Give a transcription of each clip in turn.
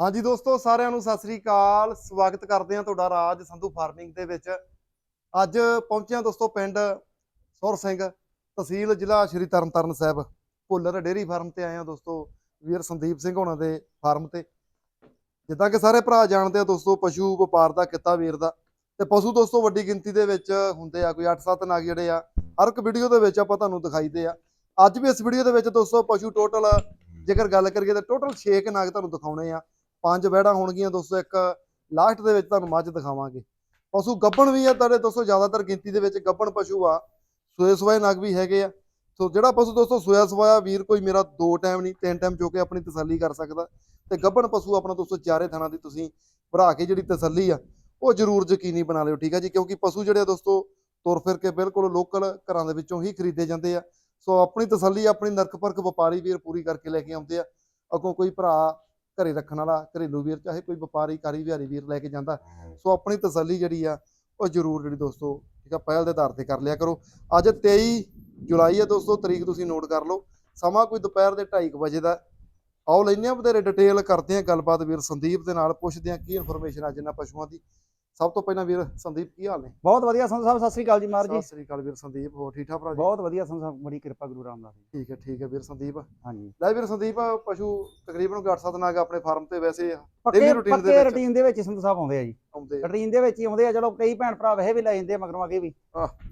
ਹਾਂਜੀ ਦੋਸਤੋ, ਸਾਰਿਆਂ ਨੂੰ ਸਤਿ ਸ੍ਰੀ ਅਕਾਲ। ਸਵਾਗਤ ਕਰਦੇ ਹਾਂ ਤੁਹਾਡਾ ਰਾਜ ਸੰਧੂ ਫਾਰਮਿੰਗ ਦੇ ਵਿੱਚ। ਅੱਜ ਪਹੁੰਚਿਆ ਦੋਸਤੋ ਪਿੰਡ ਸੁਰ ਸਿੰਘ, ਤਹਿਸੀਲ ਜ਼ਿਲ੍ਹਾ ਸ਼੍ਰੀ ਤਰਨਤਾਰਨ ਸਾਹਿਬ, ਭੁੱਲਰ ਡੇਅਰੀ ਫਾਰਮ ਤੇ ਆਏ ਹਾਂ ਦੋਸਤੋ, ਵੀਰ ਸੰਦੀਪ ਸਿੰਘ ਹੋਣਾ ਦੇ ਫਾਰਮ ਤੇ। ਜਿੱਦਾਂ ਕਿ ਸਾਰੇ ਭਰਾ ਜਾਣਦੇ ਆ ਦੋਸਤੋ, ਪਸ਼ੂ ਵਪਾਰ ਦਾ, ਕਿੱਤਾ ਵੀਰ ਦਾ। ਤੇ ਪਸ਼ੂ ਦੋਸਤੋ, ਵੱਡੀ ਗਿਣਤੀ ਦੇ ਵਿੱਚ ਹੁੰਦੇ ਆ, ਕੋਈ 8-7 ਨਾਗ ਜਿਹੜੇ ਆ, ਹਰ ਇੱਕ ਵੀਡੀਓ ਦੇ ਵਿੱਚ ਆਪਾਂ ਤੁਹਾਨੂੰ ਦਿਖਾਈਦੇ ਆ। ਅੱਜ ਵੀ ਇਸ ਵੀਡੀਓ ਦੇ ਵਿੱਚ ਦੋਸਤੋ, ਪਸ਼ੂ ਟੋਟਲ ਜੇਕਰ ਗੱਲ ਕਰੀਏ ਤਾਂ ਟੋਟਲ 6 ਨਾਗ ਤੁਹਾਨੂੰ ਦਿਖਾਉਣੇ ਆ। ਪੰਜ ਵਹਿੜਾਂ ਹੋਣਗੀਆਂ ਦੋਸਤੋ, ਇੱਕ ਲਾਸਟ ਦੇ ਵਿੱਚ ਤੁਹਾਨੂੰ ਮੱਝ ਦਿਖਾਵਾਂਗੇ। ਪਸ਼ੂ ਗੱਬਣ ਵੀ ਆ ਤੁਹਾਡੇ ਦੋਸਤੋ, ਜ਼ਿਆਦਾਤਰ ਗਿਣਤੀ ਦੇ ਵਿੱਚ ਗੱਬਣ ਪਸ਼ੂ ਆ। ਸੋਏ ਸਵਾਏ ਨਗ ਵੀ ਹੈਗੇ ਆ। ਸੋ ਜਿਹੜਾ ਪਸ਼ੂ ਦੋਸਤੋ ਸੋਇਆ ਸਵਾਇਆ ਵੀਰ ਕੋਈ ਮੇਰਾ ਦੋ ਟਾਈਮ ਨਹੀਂ, ਤਿੰਨ ਟਾਈਮ ਜੋ ਕੇ ਆਪਣੀ ਤਸੱਲੀ ਕਰ ਸਕਦਾ। ਤੇ ਗੱਬਣ ਪਸ਼ੂ ਆਪਣਾ ਦੋਸਤੋ ਚਾਰੇ ਥਾਣਾ ਦੀ ਤੁਸੀਂ ਭਰਾ ਕੇ ਜਿਹੜੀ ਤਸੱਲੀ ਆ, ਉਹ ਜ਼ਰੂਰ ਯਕੀਨੀ ਬਣਾ ਲਿਓ, ਠੀਕ ਆ ਜੀ? ਕਿਉਂਕਿ ਪਸ਼ੂ ਜਿਹੜੇ ਆ ਦੋਸਤੋ ਤੁਰ ਫਿਰ ਕੇ ਬਿਲਕੁਲ ਲੋਕਲ ਘਰਾਂ ਦੇ ਵਿੱਚੋਂ ਹੀ ਖਰੀਦੇ ਜਾਂਦੇ ਆ। ਸੋ ਆਪਣੀ ਤਸੱਲੀ, ਆਪਣੀ ਨਰਕ ਪਰਖ ਵਪਾਰੀ ਵੀਰ ਪੂਰੀ ਕਰਕੇ ਲੈ ਕੇ ਆਉਂਦੇ ਆ। ਅੱਗੋਂ ਕੋਈ ਭਰਾ ਘਰੇ ਰੱਖਣ ਵਾਲਾ ਘਰੇਲੂ ਵੀਰ ਚਾਹੇ ਕੋਈ ਵਪਾਰੀ ਕਾਰੀ ਵਿਹਾਰੀ ਵੀਰ ਲੈ ਕੇ ਜਾਂਦਾ। ਸੋ ਆਪਣੀ ਤਸੱਲੀ ਜਿਹੜੀ ਆ ਉਹ ਜ਼ਰੂਰ ਜਿਹੜੀ ਦੋਸਤੋ ਠੀਕ ਆ ਪਹਿਲ ਦੇ ਆਧਾਰ ਤੇ ਕਰ ਲਿਆ ਕਰੋ। ਅੱਜ 23 ਜੁਲਾਈ ਹੈ ਦੋਸਤੋ ਤਰੀਕ ਤੁਸੀਂ ਨੋਟ ਕਰ ਲਓ। ਸਮਾਂ ਕੋਈ ਦੁਪਹਿਰ ਦੇ 2:30 ਵਜੇ ਦਾ। ਆਓ ਲੈਂਦੇ ਆ ਵਧੇਰੇ ਡਿਟੇਲ ਕਰਦੇ ਆ ਗੱਲਬਾਤ ਵੀਰ ਸੰਦੀਪ ਦੇ ਨਾਲ ਪੁੱਛਦੇ ਆ ਕੀ ਇਨਫੋਰਮੇਸ਼ਨ ਅੱਜ ਇਹਨਾਂ ਪਸ਼ੂਆਂ ਦੀ। ਸਭ ਤੋਂ ਪਹਿਲਾਂ ਵੀਰ ਸੰਦੀਪ ਕੀ ਹਾਲ ਨੇ? ਬਹੁਤ ਵਧੀਆ ਸੰਤ ਸਾਹਿਬ ਸਤਿ ਸ੍ਰੀ ਅਕਾਲ ਜੀ ਮਾਰ ਜੀ। ਸਤਿ ਸ੍ਰੀ ਅਕਾਲ ਵੀਰ ਸੰਦੀਪ ਹੋਰ ਠੀਕ ਠਾਕ ਭਰਾ ਜੀ? ਬਹੁਤ ਵਧੀਆ ਸੰਤ ਸਾਹਿਬ ਬੜੀ ਕਿਰਪਾ ਗੁਰੂ ਰਾਮਦਾਸ ਦੀ। ਠੀਕ ਹੈ ਠੀਕ ਹੈ ਵੀਰ ਸੰਦੀਪ। ਹਾਂਜੀ। ਲੈ ਵੀਰ ਸੰਦੀਪ ਪਸ਼ੂ ਤਕਰੀਬਨ 8-7 ਨਾਗ ਆਪਣੇ ਫਾਰਮ ਤੇ ਵੈਸੇ ਦੇ ਪੱਕੇ ਵਿੱਚ। ਰੁਟੀਨ ਦੇ ਵਿੱਚ ਸੰਤ ਸਾਹਿਬ ਆਉਂਦੇ ਆ ਜੀ। ਆਉਂਦੇ। ਰੁਟੀਨ ਦੇ ਵਿੱਚ ਹੀ ਆਉਂਦੇ ਆ ਚਲੋ ਕਈ ਭੈਣ ਭਰਾ ਵੈਸੇ ਵੀ ਲੈ ਜਾਂਦੇ ਆ ਮਗਰੋਂ ਅੱਗੇ ਵੀ।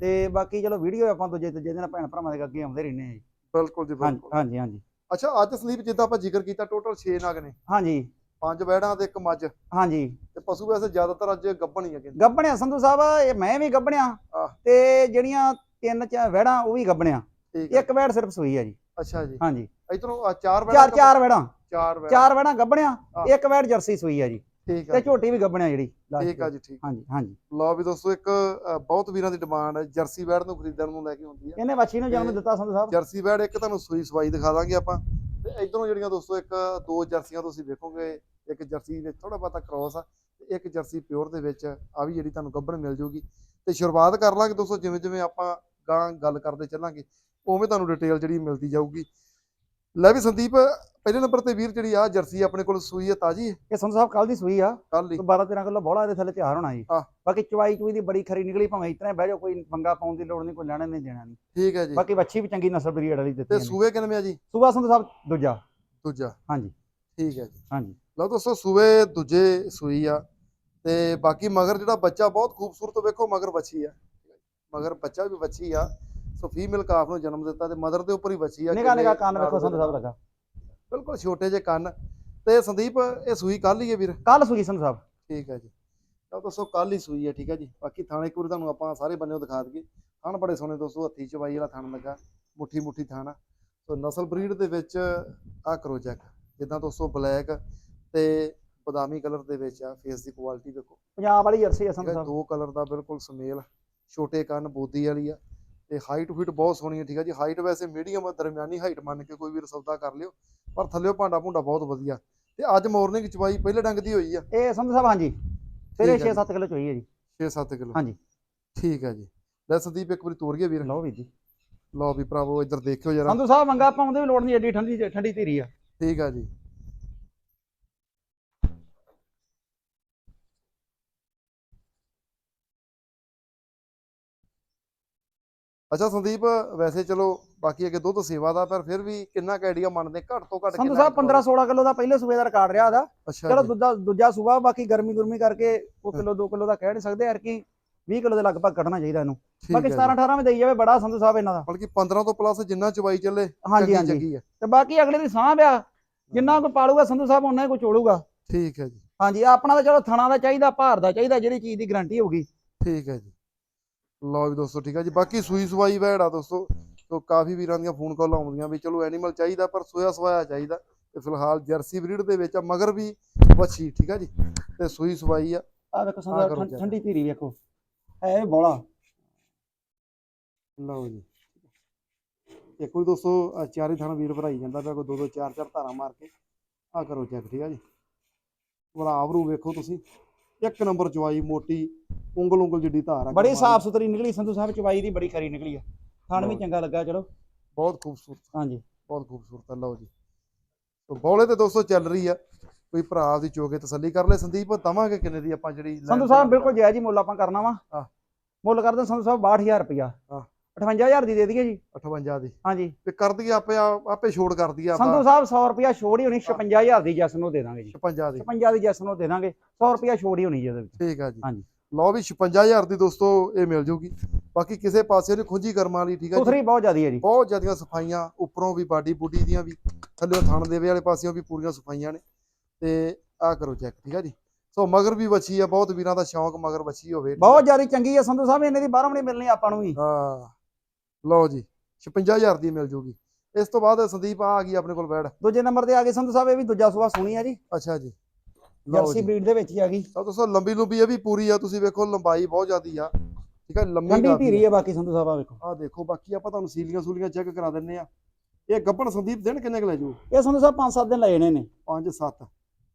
ਤੇ ਬਾਕੀ ਚਲੋ ਵੀਡੀਓ ਆਪਾਂ ਦੂਜੇ ਦੂਜੇ ਦਿਨ ਭੈਣ ਭਰਾਵਾਂ ਦੇ ਅੱਗੇ ਆਉਂਦੇ ਰਹਿੰਦੇ ਆ ਜੀ। ਬਿਲਕੁਲ ਜੀ ਬਿਲਕੁਲ। ਹਾਂਜੀ ਹਾਂਜੀ। ਅੱਛਾ ਅੱਜ ਸੰਦੀਪ ਜਿੱਦਾਂ ਆਪਾਂ ਜ਼ਿਕਰ ਕੀਤਾ ਟੋਟਲ 6 ਨਗ ਨੇ। ਹਾਂਜੀ। ਪੰਜ ਬੈੜਾਂ ਤੇ ਇੱਕ ਮੱਝ। ਹਾਂਜੀ। ਤੇ ਪਸ਼ੂ ਵੈਸੇ ਜ਼ਿਆਦਾਤਰ ਅੱਜ ਗੱਭਣ ਹੀ ਹੈਗੇ ਨੇ। ਗੱਬਣਿਆ ਸੰਧੂ ਸਾਹਿਬ ਇਹ ਮੈਂ ਵੀ ਗੱਬਣਿਆ ਆਹ। ਤੇ ਜਿਹੜੀਆਂ ਤਿੰਨ ਚ ਵਹਿੜਾਂ ਉਹ ਵੀ ਗੱਬਣਿਆ ਠੀਕ ਹੈ ਇੱਕ ਵਹਿੜ ਸਿਰਫ ਸੂਈ ਆ ਜੀ। ਅੱਛਾ ਜੀ। ਹਾਂਜੀ। ਇਧਰੋਂ ਚਾਰ ਬੈੜਾਂ ਚਾਰ ਚਾਰ ਵਹਿੜਾਂ। ਚਾਰ ਬੈੜਾਂ ਚਾਰ ਵਹਿੜਾਂ ਗੱਬਣਿਆ ਆਹ। ਇੱਕ ਵਹਿੜ ਜਰਸੀ ਸੂਈ ਆ ਜੀ। ਠੀਕ ਤੇ ਹੈ ਝੋਟੀ ਵੀ ਗੱਬਣਿਆ ਜਿਹੜੀ last ਠੀਕ ਆ ਤੇ। ਜੀ ਠੀਕ ਹਾਂਜੀ ਹਾਂਜੀ। ਲਓ ਵੀ ਦੋਸਤੋ ਇੱਕ ਅ, ਬਹੁਤ ਵੀਰਾਂ ਦੀ ਡਿਮਾਂਡ ਹੈ। ਜਰਸੀ ਬੈੜ ਨੂੰ ਖਰੀਦਣ ਨੂੰ ਲੈ ਕੇ ਹੁੰਦੀ ਹੈ ਇਹਨੇ ਵੱਛੀ ਨੂੰ ਜਨਮ ਤੇ- ਦਿੱਤਾ ਸੰਧੂ ਸਾਹਿਬ। ਜਰਸੀ ਬੈੜ ਇੱਕ ਤੁਹਾਨੂੰ ਸੂਈ ਸਵਾਈ ਦਿਖਾ ਦਾਂਗੇ ਆਪਾਂ। ਤੇ ਇਧਰੋਂ ਜਿਹੜੀਆਂ ਦੋਸਤੋ ਇੱਕ ਦੋ ਜਰਸੀਆਂ ਤੁਸੀਂ ਵੇਖੋਗੇ। ਇੱਕ ਜਰਸੀ ਵਿੱਚ ਥੋੜਾ ਬਹੁਤਾ ਕ੍ਰੋਸ ਆ ਤੇ ਇੱਕ ਜਰਸੀ ਪਿਓਰ ਦੇ ਵਿੱਚ ਆ ਵੀ ਜਿਹੜੀ ਤੁਹਾਨੂੰ ਗੱਭਣ ਮਿਲ ਜੂਗੀ। ਤੇ ਸ਼ੁਰੂਆਤ ਕਰ ਲਾਂਗੇ ਦੋਸਤੋ ਜਿਵੇਂ ਜਿਵੇਂ ਆਪਾਂ ਗਾਂ ਗੱਲ ਕਰਦੇ ਚੱਲਾਂਗੇ ਉਵੇਂ ਤੁਹਾਨੂੰ ਡਿਟੇਲ ਜਿਹੜੀ ਮਿਲਦੀ ਜਾਊਗੀ। ਲੈ ਵੀ ਸੰਦੀਪ ਪਹਿਲੇ ਨੰਬਰ ਤੇ ਵੀਰ ਜਿਹੜੀ ਆ ਜਰਸੀ ਆਪਣੇ ਕੋਲ ਸੂਈ ਹੈ ਤਾਜੀ? ਇਹ ਸੰਧੂ ਸਾਹਿਬ ਕੱਲ ਦੀ ਸੂਈ ਆ। ਕੱਲ ਹੀ 12 13 ਕਿਲੋ ਬੋਲਾ ਇਹਦੇ ਥੱਲੇ ਤਿਆਰ ਹੋਣਾ ਜੀ। ਬਾਕੀ ਚਵਾਈ ਚੂਈ ਦੀ ਬੜੀ ਖਰੀ ਨਿਕਲੀ ਭਾਵੇਂ ਇਤਨੇ ਬਹਿ ਜਾਓ ਕੋਈ ਪੰਗਾ ਪਾਉਣ ਦੀ ਲੋੜ ਨਹੀਂ ਕੋਈ ਲੈਣਾ ਨਹੀਂ ਦੇਣਾ ਨਹੀਂ। ਠੀਕ ਹੈ ਜੀ। ਬਾਕੀ ਵੱਛੀ ਵੀ ਚੰਗੀ ਨਸਲ ਬਰੀਡ ਵਾਲੀ ਦਿੱਤੀ ਤੇ ਸੂਏ ਕਿੰਨੇ ਆ ਜੀ? ਸੂਬਾ ਸੰਧੂ ਸਾਹਿਬ ਦੂਜਾ। ਦੂਜਾ। ਹਾਂਜੀ। ਠੀਕ ਹੈ ਜੀ। ਹਾਂਜੀ। ਲਓ ਦੋਸਤੋ ਸੂਏ ਦੂਜੇ ਸੂਈ ਆ ਤੇ ਬਾਕੀ ਮਗਰ ਜਿਹੜਾ ਬੱਚਾ ਬਹੁਤ ਖੂਬਸੂਰਤ ਵੇਖੋ ਮਗਰ ਬੱਚੀ ਆ। ਮਗਰ ਬੱਚਾ ਵੀ ਬੱਚੀ ਆ। ਸੋ ਫੀਮੇਲ ਕਾਫ ਨੂੰ ਜਨਮ ਦਿੱਤਾ ਤੇ ਮਦਰ ਦੇ ਉੱਪਰ ਹੀ ਬੱਚੀ ਆ। ਨਿਗਾ ਨਿਗਾ ਕਿੰਨੇ ਵੇਖੋ ਸੰਧੂ ਸਾਹਿਬ ਲੱਗਾ ਬਿਲਕੁਲ ਛੋਟੇ ਜਿਹੇ ਕੰਨ। ਤੇ ਸੰਦੀਪ ਇਹ ਸੂਈ ਕੱਲ ਹੀ ਹੈ ਵੀਰ? ਕੱਲ ਸੂਈ ਸੰਧੂ ਸਾਹਿਬ। ਠੀਕ ਹੈ ਜੀ। ਲਓ ਦੋਸਤੋ ਕੱਲ ਹੀ ਸੂਈ ਹੈ ਠੀਕ ਹੈ ਜੀ। ਬਾਕੀ ਥਾਣੇ ਵਾਰੀ ਤੁਹਾਨੂੰ ਆਪਾਂ ਸਾਰੇ ਬੰਨਿਓ ਦਿਖਾ ਦਈਏ। ਥਣ ਬੜੇ ਸੋਹਣੇ ਦੋਸਤੋ ਹੱਥੀ ਚਵਾਈ ਵਾਲਾ ਥਣ ਲੱਗਾ। ਮੁੱਠੀ ਮੁੱਠੀ ਥਣ ਸੋ ਨਸਲ ਬਰੀਡ ਦੇ ਵਿੱਚ ਆ ਕਰੋ ਚੈੱਕ ਜਿੱਦਾਂ ਦੋਸਤੋ ਬਲੈਕ ਤੇ ਬਦਾਮੀ ਕਲਰ ਦੇ ਵਿੱਚ ਆ ਫੇਸ ਦੀ ਕੁਆਲਿਟੀ ਵੇਖੋ। ਪੰਜਾਬ ਵਾਲੀ ਜਰਸੀ ਹੈ ਸਾਹਿਬ ਦੋ ਕਲਰ ਦਾ ਬਿਲਕੁਲ ਸਮੇਲ ਛੋਟੇ ਕੰਨ ਬੋਦੀ ਵਾਲੀ ਆ ਤੇ ਹਾਈਟ ਫਿਟ ਬਹੁਤ ਸੋਹਣੀ ਹੈ ਠੀਕ ਹੈ ਜੀ। ਹਾਈਟ ਵੈਸੇ ਮੀਡੀਅਮ ਦਰਮਿਆਨੀ ਹਾਈਟ ਮੰਨ ਕੇ ਕੋਈ ਵੀਰ ਸੌਦਾ ਕਰ ਲਿਓ ਪਰ ਥੱਲਿਓ ਭਾਂਡਾ ਭੁੰਡਾ ਬਹੁਤ ਵਧੀਆ। ਤੇ ਅੱਜ ਮਾਰਨਿੰਗ ਚਵਾਈ ਪਹਿਲੇ ਡੰਗ ਦੀ ਹੋਈ ਆ। ਇਹ ਸੰਧੂ ਸਾਹਿਬ ਹਾਂਜੀ। ਹੈ 6-7 ਕਿਲੋ ਚੋਈ ਹੈ ਜੀ। 6-7 ਕਿਲੋ। ਹਾਂਜੀ। ਠੀਕ ਹੈ ਜੀ। ਲੈ ਸੰਦੀਪ ਇੱਕ ਵਾਰੀ ਤੋਰ ਗਿਆ ਵੀਰ। ਲਓ ਵੀ ਜੀ। ਲਓ ਵੀ ਭਰਾਵੋ ਇੱਧਰ ਦੇਖਿਓ ਜਰਾ। ਸੰਧੂ ਸਾਹਿਬ ਮੰਗਾ ਪਾਉਂਦੇ ਵੀ ਲੋੜ ਨਹੀਂ ਏਡੀ ਠੰਡੀ ਠੰਡੀ ਧੀਰੀ ਆ। ਠੀਕ ਆ ਜੀ। ਅੱਛਾ ਸੰਦੀਪ ਵੈਸੇ ਚਲੋ ਬਾਕੀ ਅੱਗੇ ਦੁੱਧ ਸੇਵਾ ਦਾ ਪਰ ਫਿਰ ਵੀ ਕਿੰਨਾ ਕੁ ਆਈਡੀਆ ਮੰਨਦੇ? ਘੱਟ ਤੋਂ ਘੱਟ ਸੰਧੂ ਸਾਹਿਬ ਕੁ 15-16 ਕਿਲੋ ਦਾ ਪਹਿਲੇ ਸੂਬੇ ਦਾ ਰਿਕਾਰਡ ਰਿਹਾ ਅੱਛਾ ਚਲੋ ਦੂਜਾ ਦੂਜਾ ਸੂਬਾ ਬਾਕੀ ਗਰਮੀ ਗੁਰਮੀ ਕਰਕੇ ਉਹ ਕਿਲੋ 2 ਕਿਲੋ ਦਾ ਕਹਿ ਨਹੀਂ ਸਕਦੇ ਯਾਰ ਕਿ 20 ਕਿਲੋ ਦੇ ਲਗਭਗ ਕੱਢਣਾ ਚਾਹੀਦਾ ਇਹਨੂੰ। ਬਾਕੀ ਹੈ 17 18 ਵੀ ਦੇਈ ਜਾਵੇ ਬੜਾ ਸੰਧੂ ਸਾਹਿਬ ਇਹਨਾਂ ਦਾ। ਬਲਕਿ 15 ਤੋਂ ਪਲੱਸ ਜਿੰਨਾ ਚਵਾਈ ਚੱਲੇ ਹਾਂਜੀ ਹਾਂਜੀ। ਤੇ ਬਾਕੀ ਅਗਲੇ ਦੀ ਸਾਂਭ ਆ। ਜਿੰਨਾ ਕੋ ਪਾਲੂਗਾ ਸੰਧੂ ਸਾਹਿਬ ਉਹਨਾਂ ਹੀ ਕੋ ਚੋਲੂਗਾ। ਠੀਕ ਹੈ ਜੀ। ਹਾਂਜੀ ਆਪਣਾ ਤਾਂ ਚਲੋ ਥਣਾ ਦਾ ਚਾਹੀਦਾ ਭਾਰ ਦਾ ਚਾਹੀਦਾ ਜਿਹੜੀ ਚੀਜ਼ ਦੀ ਗਾਰੰਟੀ ਹੋਊਗੀ। ਠੀਕ ਹੈ ਜੀ। ਲਓ ਵੀ ਦੋਸਤੋ ਠੀਕ ਹੈ ਜੀ। ਬਾਕੀ ਸੂਈ ਸਵਾਈ ਵੈੜਾ ਦੋਸਤੋ। ਤੋਂ ਕਾਫੀ ਵੀਰਾਂ ਦੀਆਂ ਫੋਨ ਕਾਲ ਆਉਂਦੀਆਂ ਵੀ ਚਲੋ ਐਨੀਮਲ ਚਾਹੀਦਾ ਪਰ ਸੋਇਆ ਸਵਾਇਆ ਚਾਹੀਦਾ। ਤੇ ਫਿਲਹਾਲ ਜਰਸੀ ਬਰੀਡ ਦੇ ਵਿੱਚ ਆ, ਮਗਰ ਵੀ ਵੱਛੀ ਠੀਕ ਹੈ ਜੀ। ਤੇ ਸੂਈ ਸਵਾਈ ਆ। ਆ ਵੇਖੋ check। ਠੰਡੀ ਧੀਰੀ ਵੇਖੋ। ਐ ਬੋਲਾ। ਲਓ ਜੀ। ਇੱਕ ਕੋਈ ਦੋਸਤੋ ਚਾਰੇ ਥਾਣਾ ਵੀਰ ਭਰਾਈ ਜਾਂਦਾ ਪਿਆ ਕੋਈ ਦੋ ਦੋ ਚਾਰ ਚਾਰ ਧਾਰਾਂ ਮਾਰ ਕੇ। ਆ ਕਰੋ ਚੈੱਕ ਠੀਕ ਆ ਜੀ? ਬੜਾ ਆਵਰੂ ਵੇਖੋ ਤੁਸੀਂ। ਇੱਕ ਨੰਬਰ ਚਵਾਈ ਮੋਟੀ ਉਂਗਲ ਉਂਗਲ ਜਿੱਡੀ ਧਾਰ ਆ। ਬੜੀ। ਸਾਫ਼ ਸੁਥਰੀ ਨਿਕਲੀ ਸੰਧੂ ਸਾਹਿਬ ਚਵਾਈ ਦੀ ਬੜੀ ਖਰੀ ਨਿਕਲੀ ਆ। ਥਣ ਵੀ। ਚੰਗਾ ਲੱਗਾ ਚਲੋ। ਬਹੁਤ ਖੂਬਸੂਰਤ। ਹਾਂਜੀ। ਬਹੁਤ ਖੂਬਸੂਰਤ ਹੈ ਲਓ ਜੀ। ਸੋ ਬੌਲੇ ਤੇ ਦੋਸਤੋ ਚੱਲ ਰਹੀ ਆ। ਕੋਈ ਭਰਾ ਦੀ ਚੋਗੇ ਤਸੱਲੀ ਕਰ ਲੈ। ਸੰਦੀਪ ਦਵਾਂਗੇ ਕਿੰਨੇ ਦੀ ਆਪਾਂ ਜਿਹੜੀ ਸੰਧੂ ਸਾਹਿਬ ਬਿਲਕੁਲ ਜਾਇਜ਼ ਹੀ ਮੁੱਲ ਆਪਾਂ ਕਰਨਾ ਵਾ। ਹਾਂ। ਮੁੱਲ ਕਰਦੇ ਸੰਧੂ ਸਾਹਿਬ 62000 ਰੁਪਇਆ। ਹਾਂ। 58000 ਦੀ ਦੇ ਦਈਏ ਜੀ। 58 ਦੀ। ਹਾਂਜੀ। ਤੇ ਕਰ ਦਈਏ ਆਪੇ ਆ- ਆਪੇ ਛੋੜ ਕਰ ਦਈਏ ਸੰਧੂ ਆਪਾਂ ਸਾਹਿਬ 100 ਰੁਪਇਆ ਛੋੜ ਹੀ ਹੋਣੀ 56000 ਦੀ ਜੈਸ ਨੂੰ ਦੇ ਦਾਂਗੇ ਜੀ। 56 ਦੀ। 56 ਦੀ ਜੈਸ ਨੂੰ ਦੇ ਦਾਂਗੇ। 100 ਰੁਪਇਆ ਛੋੜ ਹੀ ਹੋਣੀ ਜੀ ਇਹਦੇ ਵਿੱਚ। ਠੀਕ ਆ ਜੀ। ਹਾਂਜੀ। ਲਓ ਵੀ 56000 ਦੀ ਦੋਸਤੋ ਇਹ ਮਿਲ ਜੂਗੀ। ਬਾਕੀ ਕਿਸੇ ਪਾਸੇ ਨਹੀਂ ਖੁੰਝੀ ਕਰਮਾਂ ਵਾਲੀ ਠੀਕ ਆ ਜੀ। ਸੁਥਰੀ ਬਹੁਤ ਜ਼ਿਆਦੀ ਹੈ ਜੀ। ਬਹੁਤ ਜ਼ਿਆਦੀਆਂ ਸਫਾਈਆਂ ਉੱਪਰੋਂ ਵੀ ਬਾਡੀ ਬੁੱਡੀ ਦੀਆਂ ਵੀ ਥੱਲੇ ਥਣ ਦੇਵੇ ਵਾਲੇ ਪਾਸਿਓਂ ਵੀ ਪੂਰੀਆਂ ਸਫਾਈਆਂ ਨੇ। ਤੇ ਆਹ ਕਰੋ ਚੈੱਕ ਠੀਕ ਆ ਜੀ। ਸੋ ਮਗਰ ਵੀ ਵੱਛੀ ਆ ਬਹੁਤ ਵੀਰਾਂ ਦਾ ਸ਼ੌਂਕ ਮਗਰ ਵੱਛੀ ਹੋਵੇ। ਆ। ਬਹੁਤ ਜ਼ਿਆਦੀ ਚੰਗੀ ਹੈ ਸੰਧੂ ਸਾਹਿਬ ਇਹਨੇ ਦੀ ਬਾਹਰੋਂ ਨਹੀਂ ਮਿਲਣੀ ਆਪਾਂ ਨੂੰ ਵੀ। ਹਾਂ। ਲਓ ਜੀ 56000 ਦੀ ਮਿਲ ਜੂਗੀ। ਇਸ ਤੋਂ ਬਾਅਦ ਸੰਦੀਪ ਆ ਆ ਗਈ ਆਪਣੇ ਕੋਲ ਬੈੜ ਦੂਜੇ ਨੰਬਰ ਤੇ ਆ ਗਏ ਸੰਧੂ ਸਾਹਿਬ ਇਹ ਵੀ ਦੂਜਾ ਸੂਆ ਸੋਹਣੀ ਆ ਜੀ। ਅੱਛਾ ਜੀ। ਜਰਸੀ ਬਰੀਡ ਦੇ ਵਿੱਚ ਹੀ ਆ ਗਈ। ਸੋ ਦੋਸਤੋ ਲੰਬੀ ਲੰਬੀ ਇਹ ਵੀ ਪੂਰੀ ਆ ਤੁਸੀਂ ਵੇਖੋ ਲੰਬਾਈ ਬਹੁਤ ਜ਼ਿਆਦੀ ਆ। ਠੀਕ ਆ ਲੰਮੀ ਕਾਫੀ ਧੀਰੀ ਹੈ ਬਾਕੀ ਸੰਧੂ ਸਾਹਿਬ ਆ ਵੇਖੋ। ਆ ਦੇਖੋ ਬਾਕੀ ਆਪਾਂ ਤੁਹਾਨੂੰ ਸੀਲੀਆਂ ਸੂਲੀਆਂ ਚੈੱਕ ਕਰਾ ਦਿੰਨੇ ਆ। ਇਹ ਗੱਭਣ ਸੰਦੀਪ ਦਿਨ ਕਿੰਨੇ ਕੁ ਲੈ ਜੂ? ਇਹ ਸੰਧੂ ਸਾਹਿਬ 5-7 ਦਿਨ ਲਏ ਨੇ ਨੇ। 5 7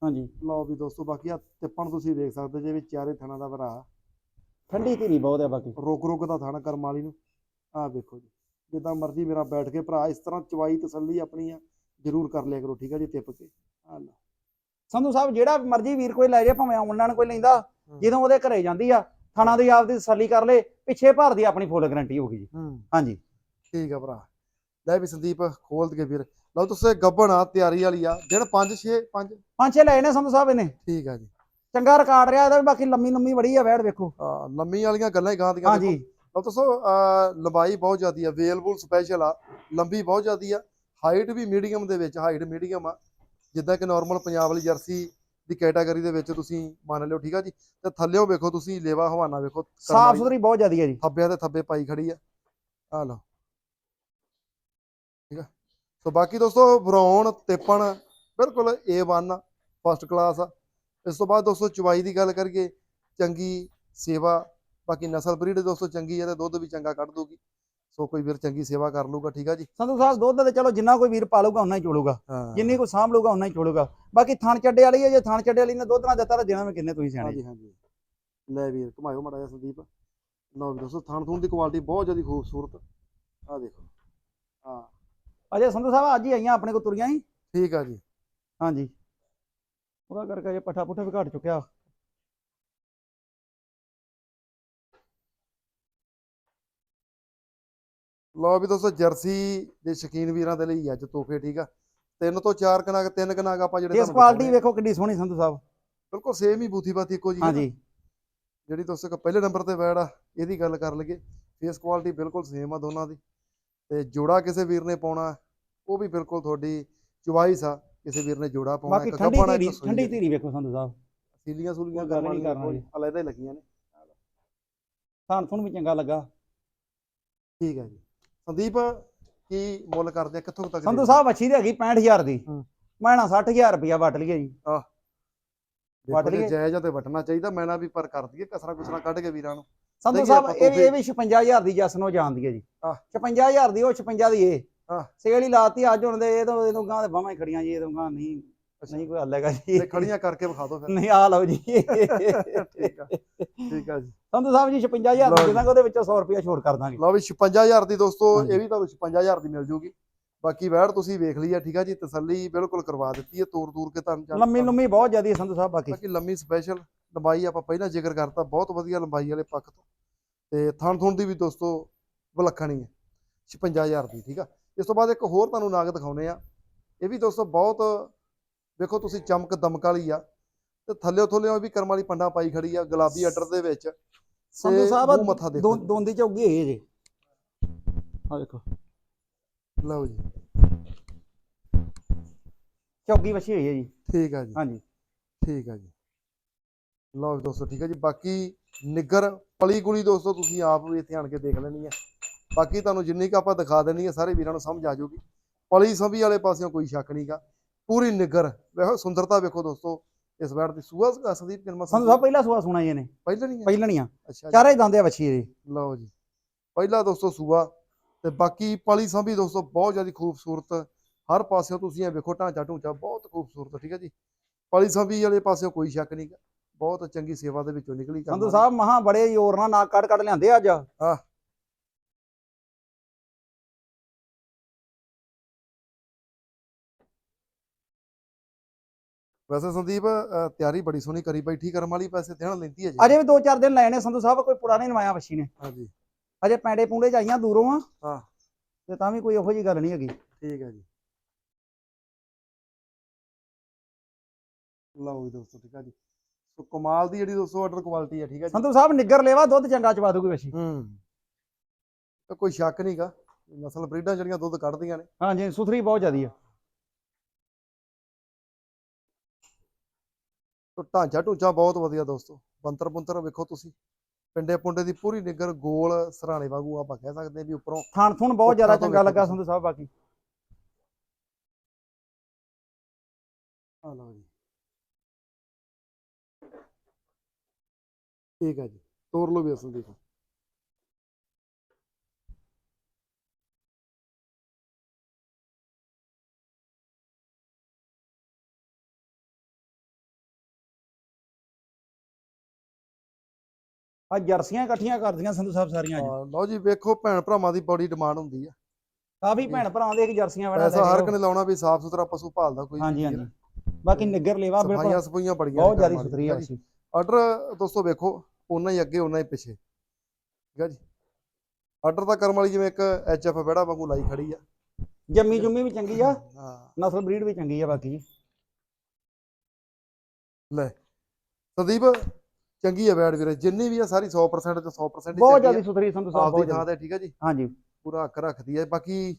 ਹਾਂਜੀ। ਲਓ ਵੀ ਦੋਸਤੋ ਬਾਕੀ ਆ ਤਿੱਪਣ ਤੁਸੀਂ ਦੇਖ ਸਕਦੇ ਜੇ ਵੀ ਚਾਰੇ ਥਣਾ ਦਾ ਭਰਾ ਠੰਡੀ ਧੀਰੀ ਬਹੁਤ ਹੈ ਬਾਕੀ। ਰੁਕ ਰੁਕ ਦਾ ਥਾਣਾ ਕਰਮ ਵਾਲੀ ਨੂੰ। ਆਹ ਵੇਖੋ ਜੀ ਜਿੱਦਾਂ ਮਰਜ਼ੀ ਮੇਰਾ ਬੈਠ ਕੇ ਭਰਾ ਇਸ ਤਰ੍ਹਾਂ ਚਵਾਈ ਤਸੱਲੀ ਆਪਣੀ ਆ ਜ਼ਰੂਰ ਕਰ ਲਿਆ ਕਰੋ ਠੀਕ ਆ ਜੀ ਤਿੱਪ ਕੇ। ਆ ਲਓ। ਸੰਧੂ ਸਾਹਿਬ ਜਿਹੜਾ ਮਰਜ਼ੀ ਵੀਰ ਕੋਈ ਲੈ ਜੇ ਭਾਵੇਂ ਆਨਲਾਈਨ ਕੋਈ ਲੈਂਦਾ ਜਦੋਂ ਉਹਦੇ ਘਰੇ ਜਾਂਦੀ ਆ ਥਾਣਾ ਦੀ ਆਪਦੀ ਤਸੱਲੀ ਕਰ ਲੇ ਪਿੱਛੇ ਭਰ ਦੀ ਆਪਣੀ ਫੁੱਲ ਗਾਰੰਟੀ ਹੋਗੀ ਜੀ। ਹੂੰ। ਹਾਂਜੀ। ਠੀਕ ਆ ਭਰਾ। ਲੈ ਵੀ ਸੰਦੀਪ ਖੋਲ ਦਗੇ ਵੀਰ। ਲਓ ਤੁਸੀਂ ਗੱਬਣ ਆ ਤਿਆਰੀ ਵਾਲੀ ਆ ਦਿਨ 5 6 5 ਪੰਜ ਛੇ ਲਏ ਨੇ ਸੰਧੂ ਸਾਹਿਬ ਇਹਨੇ। ਠੀਕ ਆ ਜੀ। ਚੰਗਾ ਰਿਕਾਰਡ ਰਿਹਾ ਇਹਦਾ ਵੀ ਬਾਕੀ ਲੰਮੀ ਲੰਮੀ ਬੜੀ ਆ ਵੈੜ ਵੇਖੋ। ਆ ਲੰਮੀ ਵਾਲੀਆਂ ਗੱਲਾਂ ਹੀ ਗਾਂ ਦੀਆਂ ਹਾਂਜੀ। ਲਓ ਦੱਸੋ ਲੰਬਾਈ ਬਹੁਤ ਜ਼ਿਆਦੀ ਆ ਵੇਲਬੁਲ ਸਪੈਸ਼ਲ ਆ ਲੰਬੀ ਬਹੁਤ ਜ਼ਿਆਦੀ ਆ ਹਾਈਟ ਵੀ ਮੀਡੀਅਮ ਦੇ ਵਿੱਚ ਹਾਈਟ ਮੀਡੀਅਮ ਆ। ਜਿੱਦਾਂ ਕਿ ਨਾਰਮਲ ਪੰਜਾਬ ਵਾਲੀ ਜਰਸੀ ਦੀ ਕੈਟਾਗਰੀ ਦੇ ਵਿੱਚ ਤੁਸੀਂ ਮੰਨ ਲਿਓ ਠੀਕ ਆ ਜੀ? ਤੇ ਥੱਲੇੋਂ ਵੇਖੋ ਤੁਸੀਂ ਲੇਵਾ ਹਵਾਨਾ ਵੇਖੋ ਸਾਫ਼। ਸੁਥਰੀ ਬਹੁਤ ਜ਼ਿਆਦੀ ਹੈ ਜੀ। ਥੱਬਿਆਂ ਤੇ ਥੱਬੇ ਪਾਈ ਖੜੀ ਆ। ਆ ਲਓ। ਠੀਕ ਆ? ਸੋ ਬਾਕੀ ਦੋਸਤੋ ਬਰਾਉਨ ਤਿੱਪਣ ਬਿਲਕੁਲ A1 ਆ ਫਸਟ ਕਲਾਸ ਆ। ਇਸ ਤੋਂ ਬਾਅਦ ਦੋਸਤੋ ਚਵਾਈ ਦੀ ਗੱਲ ਕਰੀਏ ਚੰਗੀ ਸੇਵਾ ਬਾਕੀ ਨਸਲ ਬਰੀਡ ਦੋਸਤੋ ਚੰਗੀ ਹੈ ਤੇ ਦੁੱਧ ਵੀ ਚੰਗਾ ਕੱਢ ਦੂਗੀ। ਸੋ ਕੋਈ ਵੀਰ ਚੰਗੀ ਸੇਵਾ ਕਰ ਲੂਗਾ ਠੀਕ ਆ ਜੀ? ਸੰਧੂ ਸਾਹਿਬ ਦੁੱਧ ਤੇ ਚਲੋ ਜਿੰਨਾ ਕੋਈ ਵੀਰ ਪਾਲੂਗਾ ਉਹਨਾਂ ਹੀ ਚੋਲੂਗਾ। ਜਿੰਨੀ ਕੋਈ ਸਾਂਭ ਲੂਗਾ ਉਹਨਾਂ ਹੀ ਚੋਲੂਗਾ। ਬਾਕੀ ਥਣ ਚੱਡੇ ਵਾਲੀ ਹੈ ਜੇ ਥਣ ਚੱਡੇ ਵਾਲੀ ਨੇ ਦੁੱਧ ਨਾ ਦਿੱਤਾ ਤਾਂ ਦੇਣਾ ਵੀ ਕਿੰਨੇ ਤੁਸੀਂ ਸਿਆਣੇ। ਹਾਂਜੀ ਹਾਂਜੀ। ਲੈ ਵੀਰ ਘੁਮਾਇਓ ਮੜਾ ਜਿਹਾ ਸੰਦੀਪ। ਲਓ ਵੀ ਦੋਸਤੋ ਥਣ ਥੂਣ ਦੀ ਕੁਆਲਿਟੀ ਬਹੁਤ ਜ਼ਿਆਦਾ ਖੂਬਸੂਰਤ। ਆ ਦੇਖੋ। ਹਾਂ। ਅਜੇ ਸੰਧੂ ਸਾਹਿਬ ਅੱਜ ਹੀ ਆਈਆਂ ਆਪਣੇ ਕੋ ਤੁਰੀਆਂ ਹੀ ਠੀਕ ਆ ਜੀ। ਹਾਂਜੀ। ਉਹਦਾ ਕਰਕੇ ਪੱਠਾ ਪੁੱਠਾ ਵੀ ਘਟ ਚੁੱਕਿਆ। ਲਓ ਵੀ ਦੋਸਤੋ ਜਰਸੀ ਦੇ ਸ਼ੌਕੀਨ ਵੀਰਾਂ ਦੇ ਲਈ ਅੱਜ ਤੋਹਫੇ ਠੀਕ ਆ? ਤਿੰਨ ਤੋਂ ਚਾਰ ਕਨਾਗ ਤਿੰਨ ਕਨਾਗ ਆਪਾਂ ਜਿਹੜੇ ਇਸ ਤੁਹਾਨੂੰ ਕੁਆਲਿਟੀ। ਵੇਖੋ ਕਿੰਨੀ ਸੋਹਣੀ ਸੰਧੂ ਸਾਹਿਬ। ਬਿਲਕੁਲ ਸੇਮ ਹੀ ਬੂਥੀ ਬਾਤੀ ਇੱਕੋ ਜੀ ਹਾਂਜੀ। ਜਿਹੜੀ ਦੋਸਤੋ ਪਹਿਲੇ ਨੰਬਰ ਤੇ ਬੈੜ ਆ ਇਹਦੀ ਗੱਲ ਕਰ ਲਈਏ ਫੇਸ ਕੁਆਲਿਟੀ ਬਿਲਕੁਲ ਸੇਮ ਆ ਦੋਨਾਂ ਦੀ। ਤੇ ਜੋੜਾ ਕਿਸੇ ਵੀਰ ਨੇ ਪਾਉਣਾ ਉਹ ਵੀ ਬਿਲਕੁਲ ਤੁਹਾਡੀ ਚੁਆਇਸ ਆ ਕਿਸੇ ਵੀਰ ਨੇ ਜੋੜਾ ਪਾਉਣਾ ਇੱਕ ਆ, ਇੱਕ ਠੰਡੀ। ਧੀਰੀ ਵੇਖੋ ਸੰਧੂ ਸਾਹਿਬ। ਸੀਲੀਆਂ ਸੂਲੀਆਂ ਗੱਲ ਨਹੀਂ ਕਰਨਾ। ਅਲੱਗਾ ਹੀ ਲੱਗੀਆਂ ਨੇ। ਥਣ ਥੁਣ ਵੀ ਚੰਗਾ ਲੱਗਾ। ਠੀਕ ਹੈ ਜੀ। ਸੰਦੀਪ ਕੀ ਮੁੱਲ ਕਰਦੇ ਆ ਕਿੱਥੋਂ ਤੱਕ ਸੰਧੂ ਸਾਹਿਬ ਵੱਛੀ ਤੇ ਹੈਗੀ 65000 ਦੀ ਹੂੰ। ਮੈਂ ਨਾ 60000 ਰੁਪਇਆ ਵਟ ਲਈਏ ਜੀ ਵੱਟ ਜੇ ਲਈਏ। ਜਾਇਜ਼ ਤੇ ਵਟਣਾ ਚਾਹੀਦਾ ਮੈਂ ਨਾ ਵੀ ਪਰ ਕਰ ਦਈਏ ਕਸਰਾ ਕੁਸਰਾ ਕੱਢ ਕੇ ਵੀਰਾਂ ਨੂੰ ਸੰਧੂ ਸਾਹਿਬ ਆਪਾਂ ਇਹ ਵੀ ਇਹ ਤੋਹਫੇ। ਵੀ 56000 ਦੀ ਜਸ ਨੂੰ ਜਾਣਦੀ ਹੈ ਜੀ ਆਹ। 56000 ਦੀ ਉਹ 56 ਦੀ ਇਹ ਆਹ। ਸੇਲ ਹੀ ਲਾਤੀ ਅੱਜ ਹੁਣ ਦੇ ਇਹ ਤਾਂ ਇਹਨੂੰ ਗਾਂ ਦੇ ਬਾਹਾਂ ਹੀ ਖੜੀਆਂ ਜੀ ਇਹ ਤਾਂ ਗਾਂ ਨਹੀਂ ਨਹੀਂ ਕੋਈ ਹੱਲ ਹੈਗਾ ਜੀ। ਤੇ ਖੜੀਆਂ ਕਰਕੇ ਵਿਖਾ ਦਿਓ ਫਿਰ। ਨਹੀਂ ਆ ਲਓ ਜੀ। ਠੀਕ ਆ। ਠੀਕ ਆ ਜੀ। ਸੰਧੂ ਸਾਹਿਬ ਜੀ 56000 ਲਓ ਦੀ ਦਾਂਗੇ ਉਹਦੇ ਵਿੱਚੋਂ 100 ਰੁਪਇਆ ਛੋੜ ਕਰ ਦਾਂਗੇ। ਲਓ ਵੀ 56000 ਦੀ ਦੋਸਤੋ। ਇਹ ਵੀ ਤੁਹਾਨੂੰ 56000 ਦੀ ਮਿਲ ਜੂਗੀ। ਬਾਕੀ ਵੈੜ ਤੁਸੀਂ ਵੇਖ ਲਈ ਆ ਠੀਕ ਆ ਜੀ ਤਸੱਲੀ ਬਿਲਕੁਲ ਕਰਵਾ ਦਿੱਤੀ ਹੈ ਤੋਰ ਤੂਰ ਕੇ ਤੁਹਾਨੂੰ ਚੱਲ- ਲੰਮੀ ਲੰਮੀ ਬਹੁਤ ਜ਼ਿਆਦੀ ਹੈ ਸੰਧੂ ਸਾਹਿਬ ਬਾਕੀ। ਬਾਕੀ ਲੰਮੀ ਸਪੈਸ਼ਲ ਲੰਬਾਈ ਆਪਾਂ ਪਹਿਲਾਂ ਜ਼ਿਕਰ ਕਰਤਾ ਬਹੁਤ ਵਧੀਆ ਲੰਬਾਈ ਵਾਲੇ ਪੱਖ ਤੋਂ। ਤੇ ਥਣ ਥੁਣ ਦੀ ਵੀ ਦੋਸਤੋ ਵਿਲੱਖਣੀ ਹੈ 56000 ਦੀ ਠੀਕ ਆ। ਇਸ ਤੋਂ ਬਾਅਦ ਇੱਕ ਹੋਰ ਤੁਹਾਨੂੰ ਨਾਗ ਦਿਖਾਉਨੇ ਆ। ਇਹ ਵੀ ਦੋਸਤੋ ਬਹੁਤ ਵੇਖੋ ਤੁਸੀਂ ਚਮਕ ਦਮਕ ਵਾਲੀ ਆ ਤੇ ਥੱਲੇ ਥੱਲੇ ਵੀ ਕਰਮ ਵਾਲੀ ਪੰਡਾ ਪਾਈ ਖੜੀ ਆ ਗੁਲਾਬੀ ਅਟਰ ਦੇ ਵਿੱਚ ਸੰਧੂ ਸਾਹਿਬ ਦੇਖੋ। ਦੋਂਦੀ ਚੌਗੀ ਹੈ ਜੀ। ਆ ਦੇਖੋ। ਲਓ ਜੀ। ਚੌਗੀ ਵੱਛੀ ਹੋਈ ਹੈ ਜੀ। ਠੀਕ ਆ ਜੀ। ਹਾਂਜੀ। ਠੀਕ ਆ ਜੀ। ਲਓ ਦੋਸਤੋ ਠੀਕ ਆ ਜੀ। ਬਾਕੀ ਨਿੱਗਰ ਪਲੀ ਗੁਲੀ ਦੋਸਤੋ ਤੁਸੀਂ ਆਪ ਵੀ ਇੱਥੇ ਆਣ ਕੇ ਦੇਖ ਲੈਣੀ ਹੈ ਬਾਕੀ ਤੁਹਾਨੂੰ ਜਿੰਨੀ ਕੁ ਆਪਾਂ ਦਿਖਾ ਦੇਣੀ ਹੈ ਸਾਰੇ ਵੀਰਾਂ ਨੂੰ ਸਮਝ ਆ ਜਾਊਗੀ। ਪਲੀ ਸੰਭੀ ਵਾਲੇ ਪਾਸਿਓਂ ਕੋਈ ਸ਼ੱਕ ਨਹੀਂਗਾ ਪੂਰੀ ਨਿੱਗਰ। ਵੇਖੋ ਸੁੰਦਰਤਾ ਵੇਖੋ ਦੋਸਤੋ ਇਸ ਵਾਰ ਦੀ। ਸੂਆ ਸੰਦੀਪ ਕਿਨਮਾ ਸੰਧੂ ਸਾਹਿਬ ਪਹਿਲਾ ਸੂਆ ਸੁਣਾ ਜੀ ਇਹਨੇ ਪਹਿਲਾਂ ਨਹੀਂ ਹੈ ਪਹਿਲਣੀਆਂ। ਅੱਛਾ ਜੀ ਚਾਰੇ ਦੰਦੇ ਆ ਵੱਛੀ ਇਹਦੀ। ਲਓ ਜੀ। ਪਹਿਲਾ ਦੋਸਤੋ ਸੂਆ ਤੇ ਬਾਕੀ ਪਲੀ ਸੰਭੀ ਦੋਸਤੋ ਬਹੁਤ ਜ਼ਿਆਦਾ ਖੂਬਸੂਰਤ। ਹਰ ਪਾਸਿਓਂ ਤੁਸੀਂ ਇਹ ਵੇਖੋ ਢਾਂਚਾ ਢੂੰਚਾ ਬਹੁਤ ਖੂਬਸੂਰਤ ਠੀਕ ਹੈ ਜੀ? ਪਲੀ ਸੰਭੀ ਵਾਲੇ ਪਾਸਿਓਂ ਕੋਈ ਸ਼ੱਕ ਨਹੀਂ ਬਹੁਤ ਚੰਗੀ ਸੇਵਾ ਦੇ ਵਿੱਚੋਂ ਨਿਕਲੀ ਸੰਧੂ। ਸਾਹਿਬ ਮਹਾ ਬੜੇ ਜ਼ੋਰ ਨਾਲ ਨਾਕ ਕੱਢ ਕੱਢ ਲਿਆਂਦੇ ਅੱਜ। ਵੈਸੇ ਸੰਦੀਪ ਅ, ਤਿਆਰੀ ਬੜੀ ਸੋਹਣੀ ਕਰੀ ਬੈਠੀ ਕਰਮ ਵਾਲੀ ਪੈਸੇ ਦੇਣ ਲੈਂਦੀ ਹੈ ਜੀ। ਅਜੇ ਵੀ ਦੋ ਚਾਰ ਦਿਨ ਲਏ ਨੇ ਸੰਧੂ ਸਾਹਿਬ ਕੋਈ ਪੁੜਾ ਨਹੀਂ ਨਵਾਇਆ ਬੱਛੀ ਨੇ। ਹਾਂਜੀ। ਅਜੇ ਪੈਂਡੇ ਪੂੰਡੇ ਜਾਈਆਂ ਦੂਰੋਂ ਆ। ਹਾਂ। ਤੇ ਤਾਂ ਵੀ ਕੋਈ ਉਹੋ ਜੀ ਗੱਲ ਨਹੀਂ ਹੈਗੀ। ਠੀਕ ਹੈ ਜੀ। ਲਓ ਜੀ ਦੋਸਤੋ ਠੀਕ ਹੈ ਜੀ। ਸੋ ਕਮਾਲ ਦੀ ਜਿਹੜੀ ਦੋਸਤੋ ਆਰਡਰ ਕੁਆਲਿਟੀ ਹੈ ਠੀਕ ਹੈ ਜੀ। ਸੰਧੂ ਸਾਹਿਬ ਨਿੱਗਰ ਲੈਵਾ ਦੁੱਧ ਚੰਗਾ ਚਵਾ ਦੂਗੀ ਬੱਛੀ ਹੂੰ। ਤਾਂ ਕੋਈ ਸ਼ੱਕ ਨਹੀਂਗਾ ਨਸਲ ਬਰੀਡਾਂ ਜਿਹੜੀਆਂ ਦੁੱਧ ਕੱਢਦੀਆਂ ਨੇ। ਹਾਂਜੀ ਸੁਥਰੀ ਬਹੁਤ ਜ਼ਿਆਦੀ ਆ। ਤੋ ਢਾਂਚਾ ਢੂਚਾ ਬਹੁਤ ਵਧੀਆ ਦੋਸਤੋ ਬੰਤਰ ਬੰਤਰ ਵੇਖੋ ਤੁਸੀਂ। ਪਿੰਡੇ ਪੁੰਡੇ ਦੀ ਪੂਰੀ ਨਿੱਗਰ ਗੋਲ ਸਰਾਣੇ ਵਾਂਗੂ ਆਪਾਂ ਕਹਿ ਸਕਦੇ ਵੀ ਉੱਪਰੋਂ ਥਾਣ ਥੁਣ ਬਹੁਤ ਜ਼ਿਆਦਾ ਚੰਗਾ ਲੱਗਾ ਸੰਧੂ ਸਾਹਿਬ ਬਾਕੀ। ਆ ਲਓ ਜੀ। ਠੀਕ ਹੈ ਜੀ ਤੋਰ ਲਓ ਵੀ ਅਸਲ ਦੇਖੋ। ਆ ਜਰਸੀਆਂ ਇਕੱਠੀਆਂ ਕਰਦੀਆਂ ਸੰਧੂ ਸਾਹਿਬ ਸਾਰੀਆਂ ਅੱਜ। ਹਾਂ, ਲਓ ਜੀ ਵੇਖੋ ਭੈਣ ਭਰਾਵਾਂ ਦੀ ਬੜੀ ਡਿਮਾਂਡ ਹੁੰਦੀ ਆ। ਕਾਫੀ ਭੈਣ ਭਰਾਵਾਂ ਦੇ ਇੱਕ ਜਰਸੀਆਂ ਵੜਾ ਪੈਸਾ ਹਰ ਕਨੇ ਲਾਉਣਾ ਵੀ ਸਾਫ਼ ਸੁਥਰਾ ਪਸ਼ੂ ਭਾਲਦਾ ਕੋਈ ਹਾਂਜੀ ਹਾਂਜੀ। ਬਾਕੀ ਨਿੱਗਰ ਲੈਵਾ ਬਿਲਕੁਲ ਸਫਾਈਆਂ ਸਫਾਈਆਂ ਬੜੀਆਂ ਬਹੁਤ ਜ਼ਿਆਦਾ ਸੁਥਰੀ ਆ ਬੱਛੀ ਆਰਡਰ ਦੋਸਤੋ ਵੇਖੋ ਉਹਨਾਂ ਹੀ ਅੱਗੇ ਉਹਨਾਂ ਹੀ ਪਿੱਛੇ। ਠੀਕ ਹੈ ਜੀ। ਆਰਡਰ ਤਾਂ ਕਰਮ ਵਾਲੀ ਜਿਵੇਂ ਇੱਕ ਐਚਐਫ ਬੈੜਾ ਵਾਂਗੂ ਲਾਈ ਖੜੀ ਆ। ਜੰਮੀ ਜੁੰਮੀ ਵੀ ਚੰਗੀ ਆ ਹਾਂ। ਨਸਲ ਬਰੀਡ ਵੀ ਚੰਗੀ ਆ ਬਾਕੀ। ਜੀ ਲੈ। ਸੰਦੀਪ ਚੰਗੀ ਆ ਬੈੜ ਵੀਰੇ ਜਿੰਨੀ ਵੀ ਆ ਸਾਰੀ 100% ਤੇ 100% ਹੀ ਬਹੁਤ ਜ਼ਿਆਦਾ ਸੁਥਰੀ ਸੰਧੂ ਆ। ਸਾਹਿਬ ਬਹੁਤ ਜ਼ਿਆਦਾ। ਠੀਕ ਹੈ ਜੀ? ਹਾਂਜੀ। ਪੂਰਾ ਹੱਕ ਰੱਖਦੀ ਹੈ ਬਾਕੀ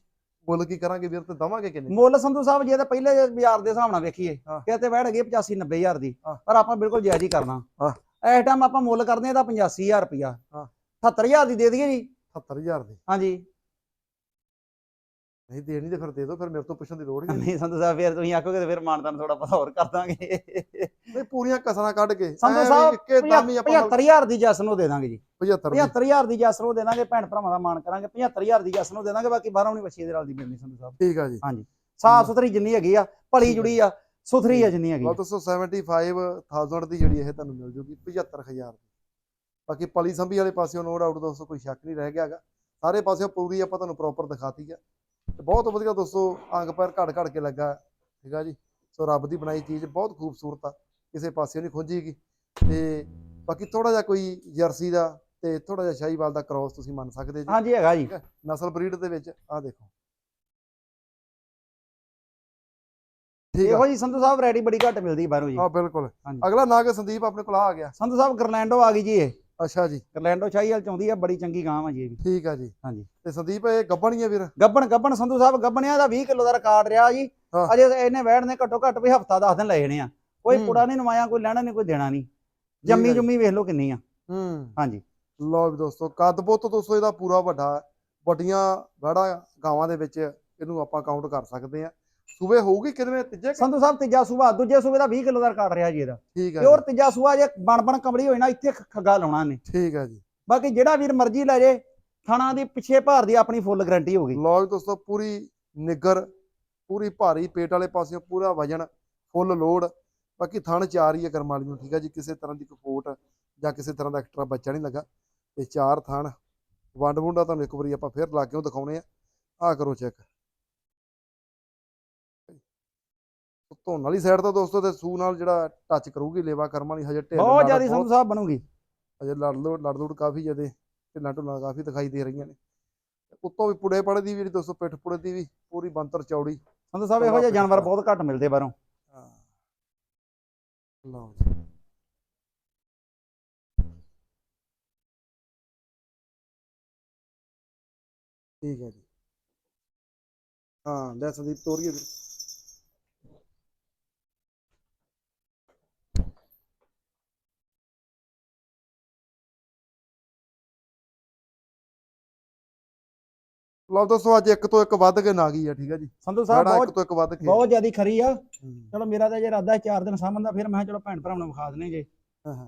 ਮੁੱਲ ਕੀ ਕਰਾਂਗੇ ਵੀਰ ਤੇ ਦਵਾਂਗੇ ਕਿੰਨੇ? ਮੁੱਲ ਸੰਧੂ ਸਾਹਿਬ ਜੇ ਤਾਂ ਪਹਿਲੇ ਬਾਜ਼ਾਰ ਦੇ ਹਿਸਾਬ ਨਾਲ ਵੇਖੀਏ। ਹਾਂ। ਕਿ ਤੇ ਬੈਠ ਗਈ 85 90 ਹਜ਼ਾਰ ਦੀ। ਹਾਂ। ਪਰ ਆਪਾਂ ਬਿਲਕੁਲ ਜਾਇਜ਼ ਹੀ ਕਰਨਾ। ਇਸ ਟਾਈਮ ਆਪਾਂ ਮੁੱਲ ਕਰਦੇ ਆ ਤਾਂ 85000 ਰੁਪਿਆ ਹਾਂ। 70000 ਦੀ ਦੇ ਦਈਏ ਜੀ। 70000 ਦੀ। ਹਾਂਜੀ। ਨਹੀਂ ਦੇਣੀ ਤੇ ਫਿਰ ਦੇ ਦਿਓ ਫਿਰ ਮੇਰੇ ਤੋਂ ਪੁੱਛਣ ਦੀ ਲੋੜ ਹੀ ਨਹੀਂ ਨਹੀਂ। ਸੰਧੂ ਸਾਹਿਬ ਫਿਰ ਤੁਸੀਂ ਆਖੋਗੇ ਤੇ ਫਿਰ ਮਾਨਤਾਨ ਥੋੜਾ ਪਤਾ ਹੋਰ ਕਰ ਦਾਂਗੇ। ਨਹੀਂ ਪੂਰੀਆਂ ਕਸਰਾਂ ਕੱਢ ਕੇ ਵੀ ਸਾਹਿਬ ਇੱਕੇ ਦਮ ਆਪਾਂ 75000 ਦੀ ਜੈਸ ਨੂੰ ਦੇ ਦਾਂਗੇ ਜੀ। 75 ਦੀ। 75000 ਦੀ ਜੈਸ ਨੂੰ ਦੇ ਦਾਂਗੇ ਭੈਣ ਭਰਾਵਾਂ ਦਾ ਮਾਣ ਕਰਾਂਗੇ 75000 ਦੀ ਜੈਸ ਨੂੰ ਦੇ ਦਾਂਗੇ ਬਾਕੀ ਬਾਹਰੋਂ ਨਹੀਂ ਬੱਚੀ ਦੇ ਨਾਲ ਦੀ ਮਿਲਣੀ ਸੰਧੂ ਸਾਹਿਬ। ਠੀਕ ਆ ਜੀ। ਸਾਫ਼ ਸੁਥਰੀ ਜਿੰਨੀ ਹੈਗੀ ਆ ਭਲੀ ਜੁੜੀ ਆ ਸੁਥਰੀ ਆ ਜਿੰਨੀ ਹੈਗੀ ਆ। ਲਓ ਦੋਸਤੋ 75000 ਦੀ ਜਿਹੜੀ ਇਹ ਤੁਹਾਨੂੰ ਮਿਲ ਜੂਗੀ 75000 ਦੀ। ਬਾਕੀ ਪਲੀ ਸੰਭੀ ਵਾਲੇ ਪਾਸਿਓਂ ਨੋ ਡਾਊਟ ਦੋਸਤੋ ਕੋਈ ਸ਼ੱਕ ਨਹੀਂ ਰਹਿ ਗਿਆਗਾ। ਸਾਰੇ ਪਾਸਿਓਂ ਪੂਰੀ ਆਪਾਂ ਤੁਹਾਨੂੰ ਪ੍ਰੋਪਰ ਦਿਖਾਤੀ ਆ। ਬਹੁਤ ਵਧੀਆ ਦੋਸਤੋ ਅੰਗ ਪੈਰ ਘੜ ਘੜ ਕੇ ਲੱਗਾ। ਠੀਕ ਆ ਜੀ? ਸੋ ਰੱਬ ਦੀ ਬਣਾਈ ਚੀਜ਼ ਬਹੁਤ ਖੂਬਸੂਰਤ ਆ ਕਿਸੇ ਪਾਸਿਓਂ ਨਹੀਂ ਖੁੰਝੀਗੀ। ਤੇ ਬਾਕੀ ਥੋੜਾ ਜਿਹਾ ਕੋਈ ਜਰਸੀ ਦਾ ਤੇ ਥੋੜਾ ਜਿਹਾ ਸ਼ਾਹੀਵਾਲ ਦਾ ਕ੍ਰਾਸ ਤੁਸੀਂ ਮੰਨ ਸਕਦੇ ਜੀ। ਹਾਂਜੀ ਹੈਗਾ ਜੀ। ਨਸਲ ਬਰੀਡ ਦੇ ਵਿੱਚ ਆ ਦੇਖੋ। ਇਹੋ ਜੀ ਸੰਧੂ ਸਾਹਿਬ ਰੈਡੀ ਬੜੀ ਘੱਟ ਮਿਲਦੀ ਬਾਹਰੋਂ ਜੀ। ਹਾਂ ਬਿਲਕੁਲ। ਅਗਲਾ ਨਾਗ ਸੰਦੀਪ ਆਪਣੇ ਕੋਲ ਆ ਗਿਆ। ਸੰਧੂ ਸਾਹਿਬ ਗਰਲੈਂਡੋ ਆ ਗਈ ਜੀ ਇਹ। ਅੱਛਾ ਜੀ ਗਰਲੈਂਡੋ ਸ਼ਾਹੀਵਾਲ ਚਾਹੁੰਦੀ ਆ ਬੜੀ ਚੰਗੀ ਗਾਂ ਆ ਜੀ ਇਹ ਵੀ ਠੀਕ ਆ ਜੀ ਹਾਂਜੀ। ਤੇ ਸੰਦੀਪ ਇਹ ਗੱਬਣੀ ਆ ਵੀਰ ਗੱਬਣ ਗੱਬਣ ਸੰਧੂ ਸਾਹਿਬ ਗੱਬਣਿਆਂ ਦਾ 20 ਕਿਲੋ ਦਾ ਰਿਕਾਰਡ ਰਿਹਾ ਜੀ ਹਾਂ। ਅਜੇ ਇਹਨੇ ਵੈੜ ਨੇ ਘੱਟੋ ਘੱਟ ਵੀ ਹਫਤਾ 10 ਦਿਨ ਲਏ ਨੇ ਆ ਕੋਈ ਹੂੰ। ਪੁੜਾ ਨਹੀਂ ਨਵਾਇਆ ਕੋਈ ਲੈਣਾ ਨਹੀਂ ਕੋਈ ਦੇਣਾ ਨਹੀਂ ਜੰਮੀ ਹੈ ਜੀ। ਜੁੰਮੀ ਵੇਖ ਲਓ ਕਿੰਨੀ ਆ ਹੂੰ ਹਾਂਜੀ ਲਓ ਵੀ ਦੋਸਤੋ ਕੱਦ ਬੁੱਤ ਦੋਸਤੋ ਇਹਦਾ ਪੂਰਾ ਵੱਡਾ। ਵੱਡੀਆਂ ਗਾੜਾ ਗਾਵਾਂ ਦੇ ਵਿੱਚ ਇਹਨੂੰ ਆਪਾਂ ਕਾਊਂਟ ਕਰ ਸਕਦੇ ਆ ਸੂਬੇ ਹੋਊਗੀ ਕਿੰਨੇ ਤੀਜੇ ਸੰਧੂ ਸਾਹਿਬ ਤੀਜਾ ਸੂਬਾ ਦੂਜੇ ਸੂਬੇ ਦਾ 20 ਕਿਲੋ ਦਾ ਰਿਕਾਰਡ ਰਿਹਾ ਜੀ ਇਹਦਾ। ਠੀਕ ਆ ਪਿਓਰ ਤੀਜਾ ਸੂਆ ਜੇ ਬਣ ਬਣ ਕਮੜੀ ਹੋਈ ਨਾ ਇੱਥੇ ਖੱਗਾ ਲਾਉਣਾ ਨੇ ਠੀਕ ਆ ਜੀ। ਬਾਕੀ ਜਿਹੜਾ ਵੀਰ ਮਰਜ਼ੀ ਲੈ ਜੇ ਥਾਣਾ ਦੀ ਪਿੱਛੇ ਭਾਰ ਦੀ ਆਪਣੀ ਫੁੱਲ ਗਾਰੰਟੀ ਲਓ ਵੀ ਦੋਸਤੋ ਪੂਰੀ ਨਿੱਗਰ ਪੂਰੀ ਭਾਰੀ ਪੇਟ ਵਾਲੇ ਪਾਸਿਓਂ ਪੂਰਾ ਵਜਨ ਫੁੱਲ ਲੋਡ। ਬਾਕੀ ਥਣ ਚਾਰ ਹੀ ਹੈ ਕਰਮ ਵਾਲੀ ਨੂੰ ਠੀਕ ਆ ਜੀ। ਕਿਸੇ ਤਰ੍ਹਾਂ ਦੀ ਕਪੋਟ ਜਾਂ ਕਿਸੇ ਤਰ੍ਹਾਂ ਦਾ ਐਕਸਟਰਾ ਬੱਚਾ ਨਹੀਂ ਲੱਗਾ। ਤੇ ਚਾਰ ਥਣ ਵੰਡ ਵੁੰਡਾ ਤੁਹਾਨੂੰ ਇੱਕ ਵਾਰੀ ਆਪਾਂ ਫੇਰ ਲਾ ਕੇ ਦਿਖਾਉਣੇ ਆ। ਆ ਕਰੋ ਚੈੱਕ। ਧੋਣ ਵਾਲੀ ਸਾਈਡ ਤੋਂ ਦੋਸਤੋ ਤੇ ਸੂ ਨਾਲ ਜਿਹੜਾ ਟੱਚ ਕਰੂਗੀ ਲੇਵਾ ਕਰਮ ਵਾਲੀ ਹਜੇ ਢਿੱਲ ਬਹੁਤ ਜ਼ਿਆਦੀ ਸੰਧੂ ਸਾਹਿਬ ਬਣੂਗੀ। ਹਜੇ ਲੜ ਲੋ ਲੜ ਲੁੜ ਕਾਫੀ ਜਿਆਦੇ ਢਿੱਲਾਂ ਢੁੱਲਾਂ ਕਾਫੀ ਦਿਖਾਈ ਦੇ ਰਹੀਆਂ ਨੇ। ਉੱਤੋਂ ਵੀ ਪੁੜੇ ਪੜੇ ਦੀ ਵੀ ਜਿਹੜੀ ਦੋਸਤੋ ਪਿੱਠ ਪੁੜੇ ਦੀ ਵੀ ਪੂਰੀ ਬੰਤਰ ਚੌੜੀ। ਸੰਧੂ ਸਾਹਿਬ ਇਹੋ ਜਿਹੇ ਜਾਨਵਰ ਬਹੁਤ ਘੱਟ ਮਿਲਦੇ ਬਾਹਰੋਂ। ਹਾਂ। ਲਓ ਜੀ। ਠੀਕ ਹੈ ਜੀ। ਹਾਂ ਲੈ ਸੰਦੀਪ ਤੋਰੀਏ। ਲਓ ਦੋਸਤੋ ਅੱਜ ਇੱਕ ਤੋਂ ਇੱਕ ਵੱਧ ਕੇ ਨਾ ਗਈ ਆ ਠੀਕ ਹੈ ਜੀ। ਸੰਧੂ ਸਾਹਿਬ ਸਾਡਾ ਇੱਕ ਬਹੁਤ ਤੋਂ ਇੱਕ ਵੱਧ ਕੇ। ਬਹੁਤ ਜ਼ਿਆਦੀ ਖਰੀ ਆ। ਹੂੰ। ਚਲੋ ਮੇਰਾ ਤਾਂ ਜੇ ਇਰਾਦਾ ਹੈ ਚਾਰ ਦਿਨ ਸਾਂਭਣ ਦਾ ਫਿਰ ਮੈਂ ਕਿਹਾ ਚਲੋ ਭੈਣ ਭਰਾਵਾਂ ਨੂੰ ਵਿਖਾ ਦਨੇ ਜੇ। ਹਾਂ ਹਾਂ।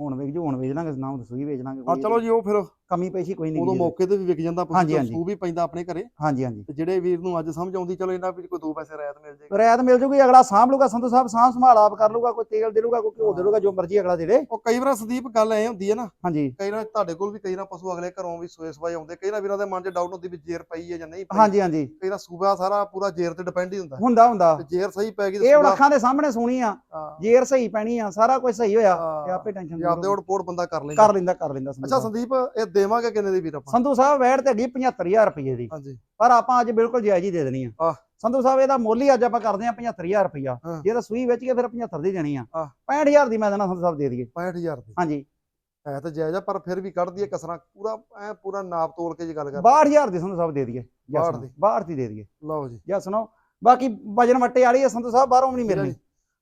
ਹੁਣ ਵੇਚ ਜੋ ਹੁਣ ਵੇਚ ਲਾਂਗੇ ਨਾ ਦੱਸੋ ਹੀ ਵੇਚ ਲਾਂਗੇ। ਕੋਈ ਚਲੋ ਜੀ ਉਹ ਫਿਰ ਕਮੀ ਪੇਸ਼ੀ ਕੋਈ ਨਹੀਂ ਉਦੋਂ ਮੌਕੇ ਤੇ ਵੀ ਵਿਕ ਜਾਂਦਾ ਹਾਂਜੀ। ਸੂ ਵੀ ਪੈਂਦਾ ਆਪਣੇ ਘਰੇ। ਹਾਂਜੀ ਹਾਂਜੀ। ਤੇ ਜਿਹੜੇ ਵੀਰ ਨੂੰ ਅੱਜ ਸਮਝ ਆਉਂਦੀ ਚਲੋ ਇਹਨਾਂ ਵੀ ਕੋਈ ਦੋ ਪੈਸੇ ਰਾਇਤ ਮਿਲ ਜਾਏਗਾ। ਰਿਆਇਤ ਮਿਲ ਜੂਗੀ ਅਗਲਾ ਸਾਂਭ ਲੂਗਾ ਸੰਧੂ ਸਾਹਿਬ ਸਾਂਭ ਸੰਭਾਲ ਆਪ ਕਰ ਲੂਗਾ ਕੋਈ ਤੇਲ ਦੇ ਲੂਗਾ ਕੋਈ ਘਿਓ ਦੇ ਲੂਗਾ ਜੋ ਮਰਜ਼ੀ ਅਗਲਾ ਦੇ ਦੇ ਉਹ ਕਈ ਵਾਰ ਸੰਦੀਪ ਗੱਲ ਐ ਹੁੰਦੀ ਹੈ ਨਾ ਹਾਂਜੀ। ਕਈ ਵਾਰ ਤੁਹਾਡੇ ਕੋਲ ਵੀ ਕਈ ਵਾਰ ਪਸ਼ੂ ਅਗਲੇ ਘਰੋਂ ਵੀ ਸੋਏ ਸਵਾਏ ਆਉਂਦੇ ਕਈ ਵਾਰ ਵੀਰਾਂ ਦੇ ਮਨ 'ਚ ਡਾਊਟ ਹੁੰਦੀ ਵੀ ਜੇਰ ਪਈ ਹੈ ਜਾਂ ਨਹੀਂ ਪਈ। ਹਾਂਜੀ ਹਾਂਜੀ। ਕਈ ਵਾਰ ਸੂਬਾ ਸਾਰਾ ਪੂਰਾ ਜੇਰ ਤੇ ਡਿਪੈਂਡ ਹੀ ਹੁੰਦਾ। ਹੁੰਦਾ ਹੁੰਦਾ। ਤੇ ਜੇਰ ਸਹੀ ਪੈ ਗਈ ਤੇ ਇਹ ਹੁਣ ਸੂਬਾ ਅੱਖਾਂ ਦੇ ਸਾਹਮਣੇ ਸੁਣੀ ਆ। ਹਾਂ, ਜੇਰ ਸਹੀ ਪੈਣੀ ਆ ਸਾਰਾ ਕੁਝ ਸਹੀ ਹੋਇਆ ਤੇ ਹਾਂ, ਆਪੇ ਟੈਨਸ਼ਨ ਜੇ ਆਪਦੇ ਪੋੜ ਬੰਦਾ ਕਰ ਲੈਂਦਾ। ਕਰ ਲੈਂਦਾ ਕਰ ਲੈਂਦਾ ਸੰਧੂ ਅੱਛਾ ਸਾਹਿਬ। ਸੰਦੀਪ ਇਹ ਦੇਵਾਂਗੇ ਕਿੰਨੇ ਦੀ ਵੀਰ ਆਪਾਂ? ਸੰਧੂ ਸਾਹਿਬ ਵੈਟ ਤੇ ਹੈਗੀ 75000 ਰੁਪਏ ਦੀ। ਹਾਂਜੀ। ਪਰ ਆਪਾਂ ਅੱਜ ਬਿਲਕੁਲ ਜਾਇਜ਼ ਹੀ ਦੇ ਦੇਣੀ ਆ। ਆਹ। ਸੰਧੂ ਸਾਹਿਬ ਇਹਦਾ ਮੁੱਲ ਹੀ ਅੱਜ ਆਪਾਂ ਕਰਦੇ ਆ 75000 ਰੁਪਇਆ ਹਾਂ। ਜੇ ਤਾਂ ਸੂਈ ਵੇਚ ਕੇ ਫਿਰ 75 ਦੀ ਦੇਣੀ ਆ। ਆਹ। 65000 ਦੀ ਮੈਂ ਦੇਣਾ ਸੰਧੂ ਸਾਹਿਬ ਦੇ ਦਈਏ। 65000 ਦੀ। ਹਾਂਜੀ। ਹੈ ਤਾਂ ਜਾਇਜ਼ ਆ ਪਰ ਫਿਰ ਵੀ ਕੱਢ ਦਈਏ ਕਸਰਾਂ। ਪੂਰਾ ਐ ਪੂਰਾ ਨਾਪ ਤੋਲ ਕੇ ਜੀ ਗੱਲ ਕਰ 62000 ਦੀ ਸੰਧੂ ਸਾਹਿਬ ਦੇ ਦਈਏ। ਜਾਂ 62 ਸੁਣੋ, ਦੀ। 62 ਦੀ ਦੇ ਦਈਏ। ਲਓ ਜੀ। ਜਾਂ ਸੁਣੋ ਬਾਕੀ ਵਜਨ ਵੱਟੇ ਵਾਲੀ ਆ ਸੰਧੂ ਸਾਹਿਬ ਬਾਹਰੋਂ ਵੀ ਨਹੀਂ ਮਿਲਣੀ।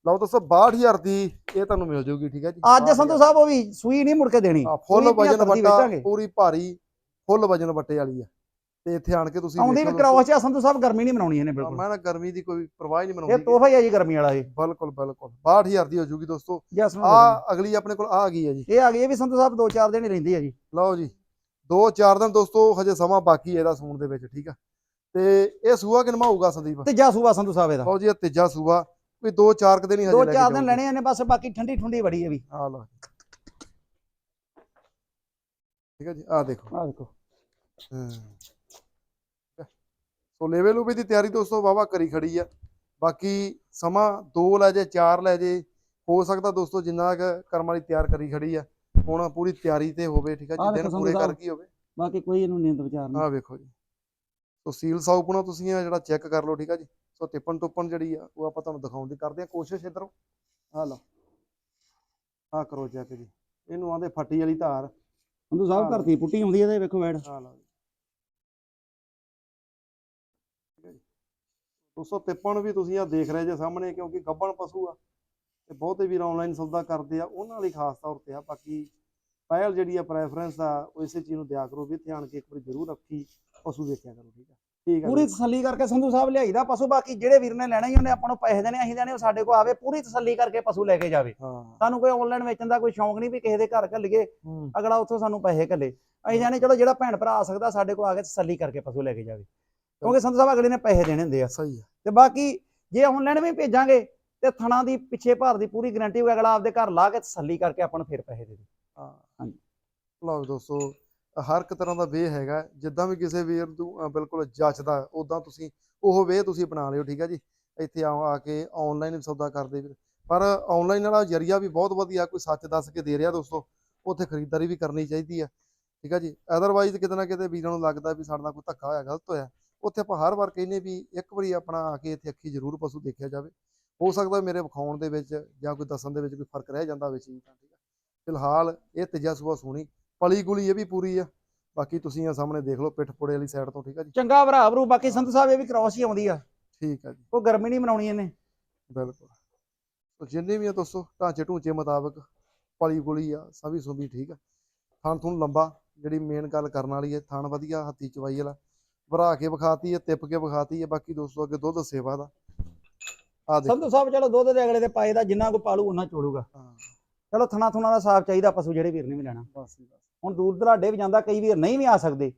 ਲਓ ਦੱਸੋ 62000 ਦੀ ਇਹ ਤੁਹਾਨੂੰ ਮਿਲ ਜਾਊਗੀ ਠੀਕ ਹੈ ਜੀ? ਅੱਜ ਸੰਧੂ ਸਾਹਿਬ ਉਹ ਵੀ ਸੂਈ ਨਹੀਂ ਮੁੜ ਕੇ ਦੇਣੀ। ਹਾਂ, ਫੁੱਲ ਵਜਨ 75 ਦੀ ਵੱਟਾ। ਪੂਰੀ ਭਾਰੀ ਫੁੱਲ ਵਜਨ ਵੱਟੇ ਵਾਲੀ ਆ ਤੇ ਇੱਥੇ ਆਣ ਕੇ ਤੁਸੀਂ ਆਉਂਦੀ ਵੀ ਕਰਾਉਸ ਆ ਸੰਧੂ ਸਾਹਿਬ ਗਰਮੀ ਨਹੀਂ ਮਨਾਉਣੀ ਇਹਨੇ। ਬਿਲਕੁਲ। ਮੈਂ ਨਾ ਗਰਮੀ ਦੀ ਕੋਈ ਪਰਵਾਹ ਹੀ ਨਹੀਂ ਇਹ ਮਨਾਉਂਦੀ ਤੋਹਫਾ ਹੀ ਆ ਜੀ ਗਰਮੀ ਵਾਲਾ ਇਹ। ਬਿਲਕੁਲ ਬਿਲਕੁਲ। 62000 ਦੀ ਹੋ ਜਾਊਗੀ ਦੋਸਤੋ। ਆ ਅਗਲੀ ਆਪਣੇ ਕੋਲ ਆ ਗਈ ਹੈ ਜੀ। ਇਹ ਆ ਗਈ ਇਹ ਵੀ ਸੰਧੂ ਸਾਹਿਬ 2-4 ਦਿਨ ਹੀ ਰਹਿੰਦੀ ਆ ਜੀ। ਲਓ ਜੀ 2-4 ਦਿਨ ਦੋਸਤੋ ਹਜੇ ਸਮਾਂ ਬਾਕੀ ਹੈ ਇਹਦਾ ਸੂਣ ਦੇ ਵਿੱਚ ਠੀਕ ਆ ਤੇ ਇਹ ਸੂਆ ਕਿਨਮਾ ਹੋਊਗਾ ਸੰਦੀਪ? ਤੀਜਾ ਸੂਬਾ ਸੰਧੂ ਸਾਹਿਬ ਇਹਦਾ। ਲਓ ਜੀ ਇਹ ਤੀਜਾ ਸੂਆ। ਕੋਈ 2-4 ਕੁ ਦਿਨ ਹੀ ਹਜੇ ਦੋ ਚਾਰ ਦਿਨ। ਲੈਣੇ ਨੇ ਬਸ ਬਾਕੀ ਠੰਡੀ ਠੁੰਡੀ ਬੜੀ ਹੈ ਵੀ। ਆ ਲਓ ਠੀਕ ਹੈ ਜੀ ਆ ਦੇਖੋ। ਆ ਦੇਖੋ। ਹਾਂ। ਸੋ ਲੈਵਲ ਉਪੇ ਦੀ ਤਿਆਰੀ ਦੋਸਤੋ ਵਾਵਾ ਕਰੀ ਖੜੀ ਆ। ਬਾਕੀ ਸਮਾਂ 2 ਲੈ ਜੇ 4 ਲੈ ਜੇ ਹੋ ਸਕਦਾ ਦੋਸਤੋ ਜਿੰਨਾ ਕੁ ਕਰਮ ਵਾਲੀ ਤਿਆਰ ਕਰੀ ਖੜੀ ਆ। ਹੁਣ ਪੂਰੀ ਤਿਆਰੀ ਤੇ ਹੋਵੇ ਠੀਕ ਆ ਜੀ ਦਿਨ ਪੂਰੇ ਕਰ ਗਈ ਹੋਵੇ। ਬਾਕੀ ਕੋਈ ਇਹਨੂੰ ਨੀਂਦ ਵਿਚਾਰ ਨਹੀਂ। ਆਹ ਵੇਖੋ ਜੀ। ਸੋ ਸੀਲ ਸਾਊਪਣਾ ਤੁਸੀਂ ਆ ਜਿਹੜਾ ਚੈੱਕ ਕਰ ਲਓ ਠੀਕ ਆ ਜੀ। ਸੋ ਟਿੱਪਣ ਟੁੱਪਣ ਜਿਹੜੀ ਆ ਉਹ ਆਪਾਂ ਤੁਹਾਨੂੰ ਦਿਖਾਉਣ ਦੀ ਕਰਦੇ ਆ ਕੋਸ਼ਿਸ਼ ਇਧਰੋਂ। ਆ ਲਓ। ਆ ਕਰੋ ਚੈੱਕ ਜੀ। ਇਹਨੂੰ ਆਂਦੇ ਫੱਟੀ ਵਾਲੀ ਧਾਰ। ਸੰਧੂ ਸਾਹਿਬ ਧਰਤੀ ਪੁੱਟੀ ਆਉਂਦੀ ਇਹਦੇ ਵੇਖੋ ਵੈੜ ਆ ਲਓ ਜੀ। ਠੀਕ ਹੈ ਜੀ। ਦੋਸਤੋ ਟਿੱਪਣ ਵੀ ਤੁਸੀਂ ਆ ਦੇਖ ਰਹੇ ਜੇ ਸਾਹਮਣੇ ਕਿਉਂਕਿ ਗੱਬਣ ਪਸ਼ੂ ਆ। ਤੇ ਬਹੁਤੇ ਵੀਰ ਆਨਲਾਈਨ ਸੌਦਾ ਕਰਦੇ ਆ ਉਹਨਾਂ ਲਈ ਖਾਸ ਤੌਰ ਤੇ ਆ। ਬਾਕੀ ਪਹਿਲ ਜਿਹੜੀ ਆ ਪ੍ਰੈਫਰੈਂਸ ਆ ਉਹ ਇਸੇ ਚੀਜ਼ ਨੂੰ ਦਿਆ ਕਰੋ ਵੀ ਧਿਆਨ ਕੇ ਇੱਕ ਵਾਰੀ ਜ਼ਰੂਰ ਰੱਖੀ ਪਸ਼ੂ ਦੇਖਿਆ ਕਰੋ ਠੀਕ ਆ। ਠੀਕ ਆ ਪੂਰੀ। ਤਸੱਲੀ ਕਰਕੇ ਸੰਧੂ ਸਾਹਿਬ ਲਿਆਈਦਾ ਪਸ਼ੂ ਬਾਕੀ ਜਿਹੜੇ ਵੀਰ ਨੇ ਲੈਣਾ ਹੀ ਉਹਨੇ ਆਪਾਂ ਨੂੰ ਪੈਸੇ ਦੇਣੇ ਅਸੀਂ ਦੇਣੇ ਉਹ ਸਾਡੇ ਕੋਲ ਆਵੇ ਪੂਰੀ ਤਸੱਲੀ ਕਰਕੇ ਪਸ਼ੂ ਲੈ ਕੇ ਜਾਵੇ। ਸਾਨੂੰ ਕੋਈ ਆਨਲਾਈਨ ਵੇਚਣ ਦਾ ਕੋਈ ਸ਼ੌਂਕ ਨਹੀਂ ਵੀ ਕਿਸੇ ਦੇ ਘਰ ਘੱਲੀਏ ਅਗਲਾ ਉੱਥੋਂ ਸਾਨੂੰ ਪੈਸੇ ਘੱਲੇ। ਅਸੀਂ ਜਾਣੇ ਚਲੋ ਜਿਹੜਾ ਭੈਣ ਭਰਾ ਆ ਸਕਦਾ ਸਾਡੇ ਕੋਲ ਆ ਕੇ ਤਸੱਲੀ ਕਰਕੇ ਪਸ਼ੂ ਲੈ ਕੇ ਜਾਵੇ। ਕਿਉਂਕਿ ਸੰਧੂ ਸਾਹਿਬ ਅਗਲੇ ਨੇ ਪੈਸੇ ਦੇਣੇ ਹੁੰਦੇ ਆ। ਸਹੀ ਆ। ਤੇ ਬਾਕੀ ਜੇ ਆਨਲਾਈਨ ਵੀ ਭੇਜਾਂਗੇ ਤੇ ਥਣਾ ਦੀ ਪਿੱਛੇ ਭਾਰ ਦੀ ਪੂਰੀ ਗਾਰੰਟੀ ਹੋਵੇ ਅਗਲਾ ਆਪਦੇ ਘਰ ਲਾ ਕੇ ਤਸੱਲੀ ਕਰਕੇ ਆਪਾਂ ਨੂੰ ਫਿਰ ਪੈਸੇ ਦੇ ਦੇ। ਹਾਂ। ਹਾਂਜੀ। ਲਓ ਦੋਸਤੋ ਹਰ ਇੱਕ ਤਰ੍ਹਾਂ ਦਾ ਵੇ ਹੈਗਾ, ਜਿੱਦਾਂ ਵੀ ਕਿਸੇ ਵੀਰ ਨੂੰ ਬਿਲਕੁਲ ਜੱਚਦਾ ਉਦਾਂ ਤੁਸੀਂ ਉਹ ਵੇ ਤੁਸੀਂ ਅਪਣਾ ਲਿਓ, ਠੀਕ ਹੈ ਜੀ? ਇੱਥੇ ਆ ਆ ਕੇ ਆਨਲਾਈਨ ਸੌਦਾ ਕਰਦੇ ਵੀਰ। ਪਰ ਆਨਲਾਈਨ ਵਾਲਾ ਜਰੀਆ ਵੀ ਬਹੁਤ ਵਧੀਆ, ਕੋਈ ਸੱਚ ਦੱਸ ਕੇ ਦੇ ਰਿਹਾ ਦੋਸਤੋ, ਉੱਥੇ ਖਰੀਦਦਾਰੀ ਵੀ ਕਰਨੀ ਚਾਹੀਦੀ ਆ, ਠੀਕ ਹੈ ਜੀ? ਅਦਰਵਾਈਜ਼ ਕਿਤੇ ਨਾ ਕਿਤੇ ਵੀਰਾਂ ਨੂੰ ਲੱਗਦਾ ਵੀ ਸਾਡੇ ਨਾਲ ਕੋਈ ਧੱਕਾ ਹੋਇਆ, ਗਲਤ ਹੋਇਆ। ਉੱਥੇ ਆਪਾਂ ਹਰ ਵਾਰ ਕਹਿੰਨੇ ਵੀ ਇੱਕ ਵਾਰੀ ਆਪਣਾ ਆ ਕੇ ਇੱਥੇ ਅੱਖੀ ਜ਼ਰੂਰ ਪਸ਼ੂ ਦੇਖਿਆ ਜਾਵੇ। ਹੋ ਸਕਦਾ ਮੇਰੇ ਵਿਖਾਉਣ ਦੇ ਵਿੱਚ ਜਾਂ ਕੋਈ ਦੱਸਣ ਦੇ ਵਿੱਚ ਕੋਈ ਫ਼ਰਕ ਰਹਿ ਜਾਂਦਾ ਹੋਵੇ ਚੀਜ਼ ਦਾ, ਠੀਕ ਹੈ ਫਿਲਹਾਲ ਇਹ ਤੀਜਾ ਸੂਆ ਸੋਹਣੀ ਪਲੀ ਗੁਲੀ ਇਹ ਵੀ ਪੂਰੀ ਆ। ਬਾਕੀ ਤੁਸੀਂ ਆ ਸਾਹਮਣੇ ਦੇਖ ਲਓ ਪਿੱਠ ਪੁੜੇ ਵਾਲੀ ਸਾਈਡ ਤੋਂ ਠੀਕ ਆ ਜੀ? ਚੰਗਾ ਭਰਾ ਭਰੂ ਬਾਕੀ ਸੰਧੂ ਸਾਹਿਬ ਇਹ ਵੀ ਕ੍ਰਾਸ ਹੀ ਆਉਂਦੀ ਆ। ਠੀਕ ਆ ਜੀ। ਕੋਈ ਗਰਮੀ ਨਹੀਂ ਮਨਾਉਣੀ ਇਹਨੇ। ਬਿਲਕੁਲ। ਸੋ ਜਿੰਨੇ ਵੀ ਆ ਦੋਸਤੋ ਢਾਂਚੇ ਢੂੰਚੇ ਮੁਤਾਬਕ ਪਲੀ ਗੁਲੀ ਆ ਸਭੀ ਸੁਭੀ ਠੀਕ ਆ। ਥਣ ਥੁਣ ਲੰਬਾ ਜਿਹੜੀ ਮੇਨ ਗੱਲ ਕਰਨ ਵਾਲੀ ਹੈ ਥਣ ਵਧੀਆ ਹੱਥੀ ਚਵਾਈ ਵਾਲਾ। ਭਰਾ ਕੇ ਵਿਖਾਤੀ ਹੈ ਤਿੱਪ ਕੇ ਵਿਖਾਤੀ ਹੈ ਬਾਕੀ ਦੋਸਤੋ ਅੱਗੇ ਦੁੱਧ ਸੇਵਾ ਦਾ। ਆ ਦੇਖੋ। ਸੰਧੂ ਸਾਹਿਬ ਚਲੋ ਦੁੱਧ ਦੇ ਅਗਲੇ ਦੇ ਪਾਏ ਦਾ ਜਿੰਨਾ ਕੋ ਪਾਲੂ ਉਹਨਾਂ ਚੋੜੂਗਾ। ਹਾਂ। ਚਲੋ ਥਣਾ ਥੁਣਾ ਦਾ ਸਾਫ਼ ਚਾਹੀਦਾ ਪਸ਼ੂ ਜਿਹੜੇ ਵੀਰ ਨੇ ਵੀ ਲੈਣਾ। ਬਸ ਜੀ ਬਸ। ਹੁਣ ਦੂਰ ਦਰਾਡੇ ਵੀ ਜਾਂਦਾ ਕਈ ਵੀਰ ਨਹੀਂ ਵੀ ਆ ਸਕਦੇ।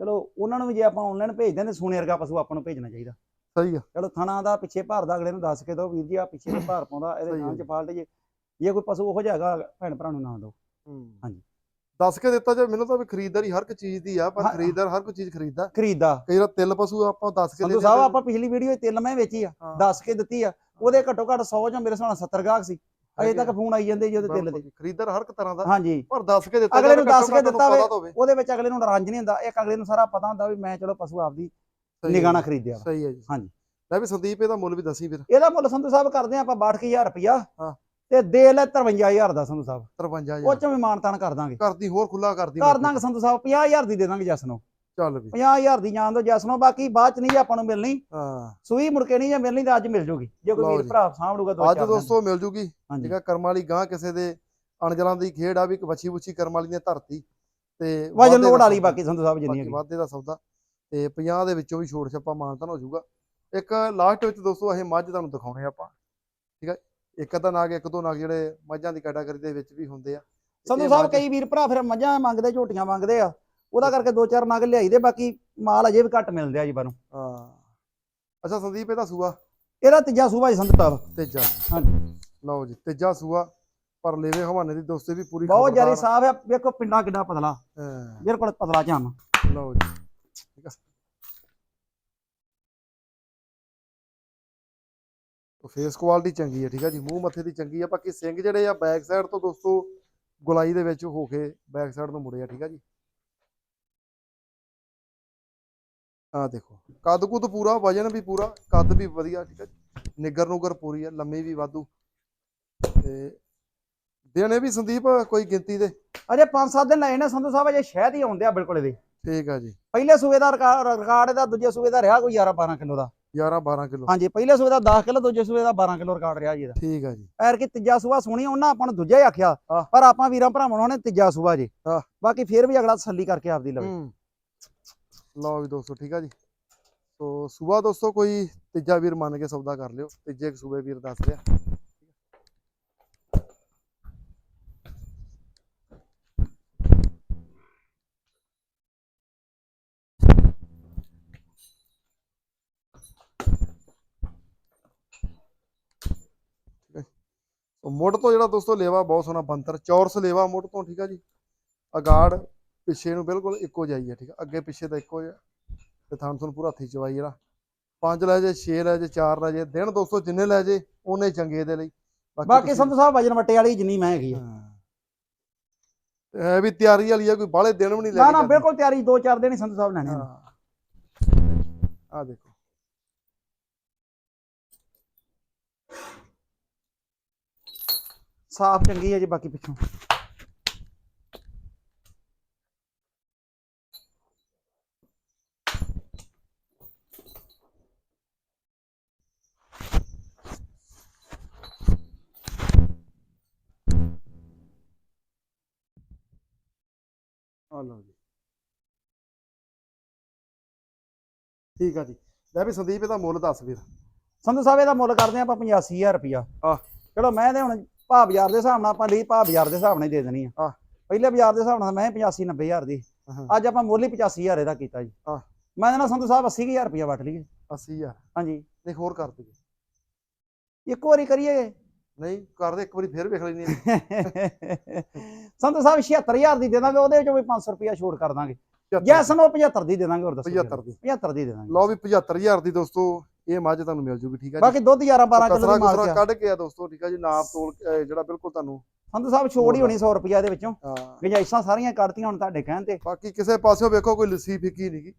ਚਲੋ ਉਹਨਾਂ ਨੂੰ ਵੀ ਜੇ ਆਪਾਂ ਆਨਲਾਈਨ ਭੇਜਦੇ ਨੇ ਸੋਨੇ ਵਰਗਾ ਪਸ਼ੂ ਆਪਾਂ ਨੂੰ ਭੇਜਣਾ ਚਾਹੀਦਾ। ਸਹੀ ਆ। ਚਲੋ ਥਣਾ ਦਾ ਪਿੱਛੇ ਭਾਰ ਦਾ ਅਗਲੇ ਨੂੰ ਦੱਸ ਕੇ ਦਿਓ ਵੀਰ ਜੀ ਆ ਪਿੱਛੇ ਤੇ ਭਾਰ ਪਾਉਂਦਾ ਇਹਦੇ ਨਾਂ ਹੈ ਚ ਪਾਲਟ ਜੇ ਜੇ ਕੋਈ ਪਸ਼ੂ ਉਹੋ ਜਿਹਾ ਹੈਗਾ ਭੈਣ ਭਰਾ ਨੂੰ ਨਾ ਦਿਓ। ਹੂੰ। ਹਾਂਜੀ। ਦੱਸ ਕੇ ਦਿੱਤਾ ਜੇ ਮੈਨੂੰ ਤਾਂ ਵੀ ਖਰੀਦਦਾਰੀ ਹਰ ਇੱਕ ਚੀਜ਼ ਦੀ ਆ ਪਰ। ਖਰੀਦਦਾਰ ਹਰ ਕੋਈ ਚੀਜ਼ ਖਰੀਦਦਾ। ਖਰੀਦਾ ਕਈ ਵਾਰ ਤਿਲ ਪਸ਼ੂ ਆਪਾਂ ਦੱਸ ਕੇ ਦਿੰਦੇ ਸਾਹਿਬ ਆਪਾਂ ਪਿਛਲੀ ਵੀਡੀਓ ਤਿੰਨ ਮੈਂ ਵੇਚੀ ਆ। ਦੱਸ ਕੇ ਦਿੱਤੀ ਆ। ਉਹਦੇ ਘੱਟੋ ਘੱਟ 100 ਜਾਂ ਮੇਰੇ ਹਿਸਾਬ ਨਾਲ 70 ਗਾਹਕ ਸੀ। ਅਜੇ ਤੱਕ ਫੋਨ ਆਈ ਜਾਂਦੇ ਜੀ ਉਹਦੇ ਬਿਲਕੁਲ ਦੇ ਖਰੀਦਦਾਰ ਹਰ ਇੱਕ ਤਰ੍ਹਾਂ ਦਾ। ਹਾਂਜੀ। ਪਰ ਦੱਸ ਕੇ ਦਿੱਤਾ ਅਗਲੇ ਨੂੰ ਦੱਸ ਕੇ ਦਿੱਤਾ ਹੋਵੇ। ਉਹਦੇ ਵਿੱਚ ਅਗਲੇ ਨੂੰ ਰੰਜ ਨਹੀਂ ਹੁੰਦਾ। ਇੱਕ ਅਗਲੇ ਨੂੰ ਸਾਰਾ ਪਤਾ ਹੁੰਦਾ ਵੀ ਮੈਂ ਚਲੋ ਪਸ਼ੂ ਆਪਦੀ ਜੀ, ਖਰੀਦਿਆ। ਸਹੀ ਹੈ ਜੀ। ਹਾਂਜੀ। ਲੈ ਵੀ ਸੰਦੀਪ ਇਹਦਾ ਮੁੱਲ ਵੀ ਦੱਸੀ ਫਿਰ। ਇਹਦਾ ਮੁੱਲ ਸੰਧੂ ਸਾਹਿਬ ਕਰਦੇ ਆ ਆਪਾਂ 62000 ਰੁਪਇਆ। ਹਾਂ। ਤੇ ਦੇ ਲੈ 53000 ਦਾ ਸੰਧੂ ਸਾਹਿਬ। 53000 ਉਹ ਚ ਵੀ ਮਾਨਤਾਨ ਕਰ ਦਾਂਗੇ। ਕਰਦੀ ਹੋਰ ਖੁੱਲਾ ਕਰਦੀ ਕਰ ਦਾਂਗੇ ਸੰਧੂ ਸਾਹਿਬ 50000 ਦੀ ਦੇ ਦਾਂਗੇ ਜਸ ਨੂੰ। ਚੱਲ ਵੀ। 50000 ਦੀ ਜਾਣ ਦੋ ਜਸ ਨੂੰ ਬਾਕੀ ਬਾਅਦ ਚ ਨਹੀਂ ਆਪਾਂ ਨੂੰ ਮਿਲਣੀ ਹਾਂ। ਸੂਈ ਮੁੜ ਕੇ ਨਹੀਂ ਜੇ ਮਿਲਣੀ ਤਾਂ ਅੱਜ ਮਿਲ ਜੂਗੀ। ਜੇ ਕੋਈ ਵੀਰ। ਭਰਾ ਸਾਂਭ ਲੂਗਾ ਦੋ ਅੱਜ। ਦੋਸਤੋ ਮਿਲ ਜੂਗੀ। ਠੀਕ ਆ ਕਰਮ ਵਾਲੀ ਗਾਂ ਕਿਸੇ ਦੇ ਅਣਜਲਾਂ ਦੀ ਖੇਡ ਆ ਵੀ ਇੱਕ ਵੱਛੀ ਵੁੱਛੀ ਕਰਮ ਵਾਲੀ ਨੇ ਧਰਤੀ। ਤੇ ਵਜਨ ਲੋੜ ਵਾਲੀ। ਬਾਕੀ ਸੰਧੂ ਸਾਹਿਬ ਜਿੰਨੀ ਹੈਗੀ ਵਾਧੇ ਦਾ ਸੌਦਾ। ਤੇ 50 ਦੇ ਵਿੱਚੋਂ ਵੀ ਛੋੜ ਛੱਪਾ ਮਾਨਤਨ ਹੋ ਜਾਊਗਾ। ਇੱਕ ਲਾਸਟ ਵਿੱਚ ਦੋਸਤੋ ਇਹ ਮੱਝ ਤੁਹਾਨੂੰ ਦਿਖਾਉਣੇ ਆਪਾਂ। ਠੀਕ ਹੈ ਇੱਕ ਅੱਧਾ ਨਾਗ ਇੱਕ ਦੋ ਨਾਗ ਜਿਹੜੇ ਮੱਝਾਂ ਦੀ ਕੈਟਾਗਰੀ ਦੇ ਵਿੱਚ ਵੀ ਹੁੰਦੇ ਆ। ਤੇ ਸੰਧੂ ਸਾਹਿਬ ਕਈ ਵੀਰ ਭਰਾ ਫਿਰ ਮੱਝਾਂ ਮੰਗਦੇ ਝੋਟੀਆਂ ਮੰਗਦੇ ਆ। ਉਹਦਾ ਕਰਕੇ ਦੋ ਚਾਰ ਨਗ ਲਿਆਈ ਦੇ ਬਾਕੀ ਮਾਲ ਅਜੇ ਵੀ ਘੱਟ ਮਿਲਦੇ ਆ ਜੀ ਬਾਹਰੋਂ ਹਾਂ। ਅੱਛਾ ਸੰਦੀਪ ਇਹਦਾ ਸੂਆ। ਇਹਦਾ ਤੀਜਾ ਸੂਬਾ ਜੀ ਸਾਹਿਬ ਤੇਜਾ। ਹਾਂਜੀ। ਲਓ ਜੀ ਤੇਜਾ ਸੂਆ। ਪਰ ਲੇਵੇ ਹਵਾਨੇ ਦੀ ਦੋਸਤੇ ਵੀ ਪੂਰੀ ਬਹੁਤ ਜ਼ਿਆਦਾ। ਸਾਫ਼ ਹੈ ਵੇਖੋ ਪਿੰਡਾ ਕਿੱਡਾ ਪਤਲਾ। ਹਾਂ, ਬਿਲਕੁਲ ਪਤਲਾ ਝਾਮ ਲਓ ਜੀ। ਠੀਕ ਫੇਸ ਕੁਆਲਿਟੀ ਚੰਗੀ ਹੈ ਠੀਕ ਹੈ ਜੀ। ਮੂੰਹ ਮੱਥੇ ਦੀ ਚੰਗੀ ਆ। ਬਾਕੀ ਸਿੰਘ ਜਿਹੜੇ ਆ ਬੈਕ ਸਾਈਡ ਤੋਂ ਦੋਸਤੋ ਗੁਲਾਈ ਦੇ ਵਿੱਚ ਹੋ ਕੇ ਬੈਕ ਸਾਈਡ ਨੂੰ ਮੁੜੇ ਆ ਠੀਕ ਹੈ ਜੀ। ਆ ਦੇਖੋ ਕੱਦ ਕੁੱਦ ਪੂਰਾ ਵਜਨ ਵੀ ਪੂਰਾ ਕੱਦ ਵੀ ਵਧੀਆ ਠੀਕ ਹੈ ਨਿੱਗਰ ਨੂਗਰ ਪੂਰੀ ਆ ਲੰਮੀ ਵੀ ਵਾਧੂ। ਤੇ ਇਹ ਵੀ ਸੰਦੀਪ ਕੋਈ ਗਿਣਤੀ ਦੇ? ਅਜੇ 5-7 ਦਿਨ ਲਏ ਨੇ ਸੰਧੂ ਸਾਹਿਬ ਅਜੇ ਸ਼ਹਿਦ ਹੀ ਆਉਂਦੇ ਆ ਬਿਲਕੁਲ ਇਹਦੇ। ਠੀਕ ਆ ਜੀ। ਪਹਿਲੇ ਸੂਬੇ ਦਾ ਰਿਕਾ- ਰਿਕਾਰਡ ਇਹਦਾ ਦੂਜੇ ਸੂਬੇ ਦਾ ਰਿਹਾ ਕੋਈ 11-12 ਕਿਲੋ ਦਾ? 11 12 ਕਿਲੋ। ਹਾਂਜੀ ਪਹਿਲੇ ਸੂਬੇ ਦਾ 10 ਕਿਲੋ ਦੂਜੇ ਸੂਬੇ ਦਾ 12 ਕਿਲੋ ਰਿਕਾਰਡ ਰਿਹਾ ਜੀ ਇਹਦਾ। ਠੀਕ ਆ ਜੀ। ਐਰ ਕਿ ਤੀਜਾ ਸੂਬਾ ਸੁਣੀ ਉਹਨਾਂ ਆਪਾਂ ਨੂੰ ਦੂਜਾ ਹੀ ਆਖਿਆ। ਪਰ ਆਪਾਂ ਵੀਰਾਂ ਭਰਾਵਾਂ ਨੇ ਤੀਜਾ ਸੂਬਾ ਜੀ। ਬਾਕੀ ਫੇਰ ਵੀ ਅਗਲਾ ਤਸੱਲੀ ਕਰਕੇ ਆਪਦੀ ਲਵੇ। ਹੂੰ। ਲਓ ਵੀ ਦੋਸਤੋ, ਠੀਕ ਆ ਜੀ। ਸੋ ਸੂਬਾ ਦੋਸਤੋ, ਕੋਈ ਤੀਜਾ ਵੀਰ ਮੰਨ ਕੇ ਸੌਦਾ ਕਰ ਲਿਓ। ਤੀਜੇ ਸੂਬੇ ਵੀਰ ਦੱਸ ਰਿਹਾ। ਠੀਕ ਹੈ ਸੋ ਮੁੱਢ ਤੋਂ ਜਿਹੜਾ ਦੋਸਤੋ ਲੇਵਾ, ਬਹੁਤ ਸੋਹਣਾ ਬੰਤਰ। ਚੌਰਸ ਲੇਵਾ ਮੁੱਢ ਤੋਂ, ਠੀਕ ਆ ਜੀ। ਅਗਾੜ ਪਿੱਛੇ ਨੂੰ ਬਿਲਕੁਲ ਇੱਕੋ ਜਾਈ ਹੈ ਠੀਕ ਹੈ ਅੱਗੇ ਪਿੱਛੇ ਦਾ ਇੱਕੋ ਜਿਹਾ। ਤੇ ਥਣ ਥਣ ਪੂਰਾ ਹੱਥੀ ਚਵਾਈ ਜਿਹੜਾ ਪੰਜ ਲੈ ਜੇ 6 ਲੈ ਜੇ 4 ਲੈ ਜੇ ਦਿਨ ਦੋਸਤੋ ਜਿੰਨੇ ਲੈ ਜੇ ਉਹਨੇ ਚੰਗੇ ਇਹਦੇ ਲਈ। ਬਾਕੀ ਸੰਧੂ ਸਾਹਿਬ ਵਜਨ ਵੱਟੇ ਵਾਲੀ ਜਿੰਨੀ ਮੈਂ ਹੈਗੀ ਹਾਂ। ਤੇ ਹੈ ਵੀ ਤਿਆਰੀ ਵਾਲੀ ਆ ਕੋਈ ਬਾਹਲੇ ਦਿਨ ਵੀ ਨਹੀਂ ਲੈ ਨਾ ਨਾ। ਬਿਲਕੁਲ ਤਿਆਰੀ ਦੋ ਚਾਰ ਦਿਨ ਹੀ ਸੰਧੂ ਸਾਹਿਬ ਲੈਣੇ ਆ ਦੇਖੋ। ਸਾਫ਼ ਚੰਗੀ ਹੈ ਜੀ ਬਾਕੀ ਪਿੱਛੋਂ। ਆ ਲਓ ਜੀ। ਠੀਕ ਆ ਜੀ। ਲੈ ਵੀ ਸੰਦੀਪ ਇਹਦਾ ਮੁੱਲ ਦੱਸ ਵੀਰ। ਸੰਧੂ ਸਾਹਿਬ ਇਹਦਾ ਮੁੱਲ ਕਰਦੇ ਆਪਾਂ 85000 ਰੁਪਿਆ ਆਹ। ਚਲੋ ਮੈਂ ਤੇ ਹੁਣ ਭਾਅ ਬਾਜ਼ਾਰ ਦੇ ਹਿਸਾਬ ਨਾਲ ਆਪਾਂ ਲਈ ਭਾਅ ਬਾਜ਼ਾਰ ਦੇ ਹਿਸਾਬ ਨਾਲ ਹੀ ਦੇ ਦੇਣੀ ਆ। ਪਹਿਲੇ ਬਾਜ਼ਾਰ ਦੇ ਹਿਸਾਬ ਨਾਲ ਮੈਂ 85 90000 ਦੀ। ਅੱਜ ਆਪਾਂ ਮੁੱਲ ਹੀ 85000 ਇਹਦਾ ਕੀਤਾ ਜੀ। ਆਹ। ਮੈਂ ਨਾ ਸੰਧੂ ਸਾਹਿਬ 80000 ਰੁਪਿਆ ਵਟ ਲਈਏ। 80000 ਹਾਂਜੀ। ਨਹੀਂ ਹੋਰ ਕਰ ਦਈਏ। ਇੱਕ ਵਾਰੀ ਕਰੀਏ। ਨਹੀਂ ਕਰਦੇ ਇੱਕ ਵਾਰੀ ਫੇਰ ਵੇਖ ਲੈਣੀ ਸੰਧੂ ਸਾਹਿਬ 76000 ਦੀ ਦੇ ਦਾਂਗੇ ਉਹਦੇ ਵਿੱਚੋਂ ਵੀ 500 ਰੁਪਿਆ ਛੋਟ ਕਰ ਦਾਂਗੇ। ਜੈਸ ਨੂੰ 75 ਦੀ ਦੇ ਦਾਂਗੇ ਹੋਰ ਦੱਸੋ 75 ਦੀ। 75 ਦੀ ਦੇ ਦਾਂਗੇ। ਲਓ ਵੀ 75000 ਦੀ ਦੋਸਤੋ ਇਹ ਮੱਝ ਤੁਹਾਨੂੰ ਮਿਲ ਜੂਗੀ ਠੀਕ ਜੀ? ਬਾਕੀ ਦੁੱਧ 11 12 ਕਿਲੋ ਦੀ ਮਾਰ ਕੇ ਕੱਢ ਕੇ ਆ ਦੋਸਤੋ ਠੀਕ ਆ ਜੀ ਨਾਪ ਤੋਲ ਜਿਹੜਾ ਬਿਲਕੁਲ ਤੁਹਾਨੂੰ ਸੰਧੂ ਸਾਹਿਬ ਛੋੜ ਹੀ ਹੋਣੀ 100 ਰੁਪਿਆ ਇਹਦੇ ਵਿੱਚੋਂ। ਹਾਂ। ਗੁੰਜਾਇਸ਼ਾਂ ਸਾਰੀਆਂ ਕੱਢਤੀਆਂ ਹੁਣ ਤੁਹਾਡੇ ਕਹਿਣ ਤੇ। ਬਾਕੀ ਕਿਸੇ ਪਾਸਿਓਂ ਵੇਖੋ ਕੋਈ ਲੱਸੀ ਫਿੱਕੀ ਨਹੀਂਗੀ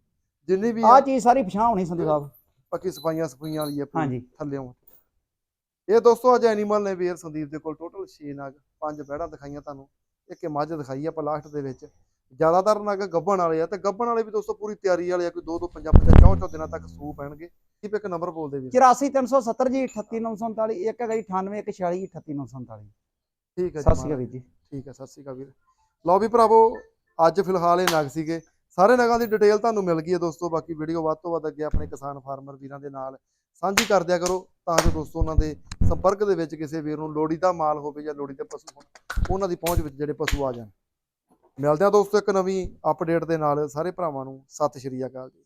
ਜਿੰਨੀ ਵੀ ਆ ਚੀਜ਼ ਸਾਰੀ ਪਛਾਣ ਹੋਣੀ ਸੰਧੂ ਸਾਹਿਬ। ਬਾਕੀ ਸਫਾਈਆਂ ਸਫਾਈਆਂ ਵਾਲੀ ਹਾਂਜੀ। ਥੱਲਿਓਂ ਇਹ ਦੋਸਤੋ ਅੱਜ ਐਨੀਮਲ ਨੇ ਵੀਰ ਸੰਦੀਪ ਦੇ ਕੋਲ ਟੋਟਲ 6 ਨਗ ਪੰਜ ਬੈੜਾਂ ਦਿਖਾਈਆਂ ਤੁਹਾਨੂੰ। ਇੱਕ ਇਹ ਮੱਝ ਦਿਖਾਈ ਆਪਾਂ ਲਾਸਟ ਦੇ ਵਿੱਚ। ਜ਼ਿਆਦਾਤਰ ਨਗ ਗੱਭਣ ਵਾਲੇ ਆ ਤੇ ਗੱਭਣ ਵਾਲੇ ਵੀ ਦੋਸਤੋ ਪੂਰੀ ਤਿਆਰੀ ਵਾਲੇ ਆ ਕੋਈ 2 2 5 5 4 4 ਦਿਨਾਂ ਤੱਕ ਸੂ ਪੈਣਗੇ ਕੀ ਇੱਕ ਨੰਬਰ ਬੋਲਦੇ ਵੀਰ। 84370 ਜੀ 38947 ਇੱਕ ਹੈਗਾ ਜੀ 9846 38947 ਠੀਕ ਹੈ ਸਤਿ ਜੀ ਸ਼੍ਰੀ ਅਕਾਲ ਵੀਰ ਜੀ। ਠੀਕ ਹੈ ਸਤਿ ਸ਼੍ਰੀ ਅਕਾਲ ਵੀਰ। ਲਓ ਵੀ ਭਰਾਵੋ ਅੱਜ ਫਿਲਹਾਲ ਇਹ ਨਗ ਸੀਗੇ। ਸਾਰੇ ਨਗਾਂ ਦੀ ਡਿਟੇਲ ਤੁਹਾਨੂੰ ਮਿਲ ਗਈ ਹੈ ਦੋਸਤੋ ਬਾਕੀ ਵੀਡੀਓ ਵੱਧ ਤੋਂ ਵੱਧ ਅੱਗੇ ਆਪਣੇ ਕਿਸਾਨ ਫਾਰਮਰ ਵੀਰਾਂ ਦੇ ਨਾਲ ਸਾਂਝੀ ਕਰ ਦਿਆ ਕਰੋ ਤਾਂ ਜੋ ਦੋਸਤੋ ਉਹਨਾਂ ਦੇ ਸੰਪਰਕ ਦੇ ਵਿੱਚ ਕਿਸੇ ਵੀਰ ਨੂੰ ਲੋੜੀ ਦਾ ਮਾਲ ਹੋਵੇ ਜਾਂ ਲੋੜੀ ਦੇ ਪਸ਼ੂ ਹੋਣ, ਉਹਨਾਂ ਦੀ ਪਹੁੰਚ ਵਿੱਚ ਜਿਹੜੇ ਪਸ਼ੂ ਆ ਜਾਣ। ਮਿਲਦੇ ਆ ਦੋਸਤੋ ਇੱਕ ਨਵੀਂ ਅਪਡੇਟ ਦੇ ਨਾਲ। ਸਾਰੇ ਭਰਾਵਾਂ ਨੂੰ ਸਤਿ ਸ਼੍ਰੀ ਅਕਾਲ ਜੀ।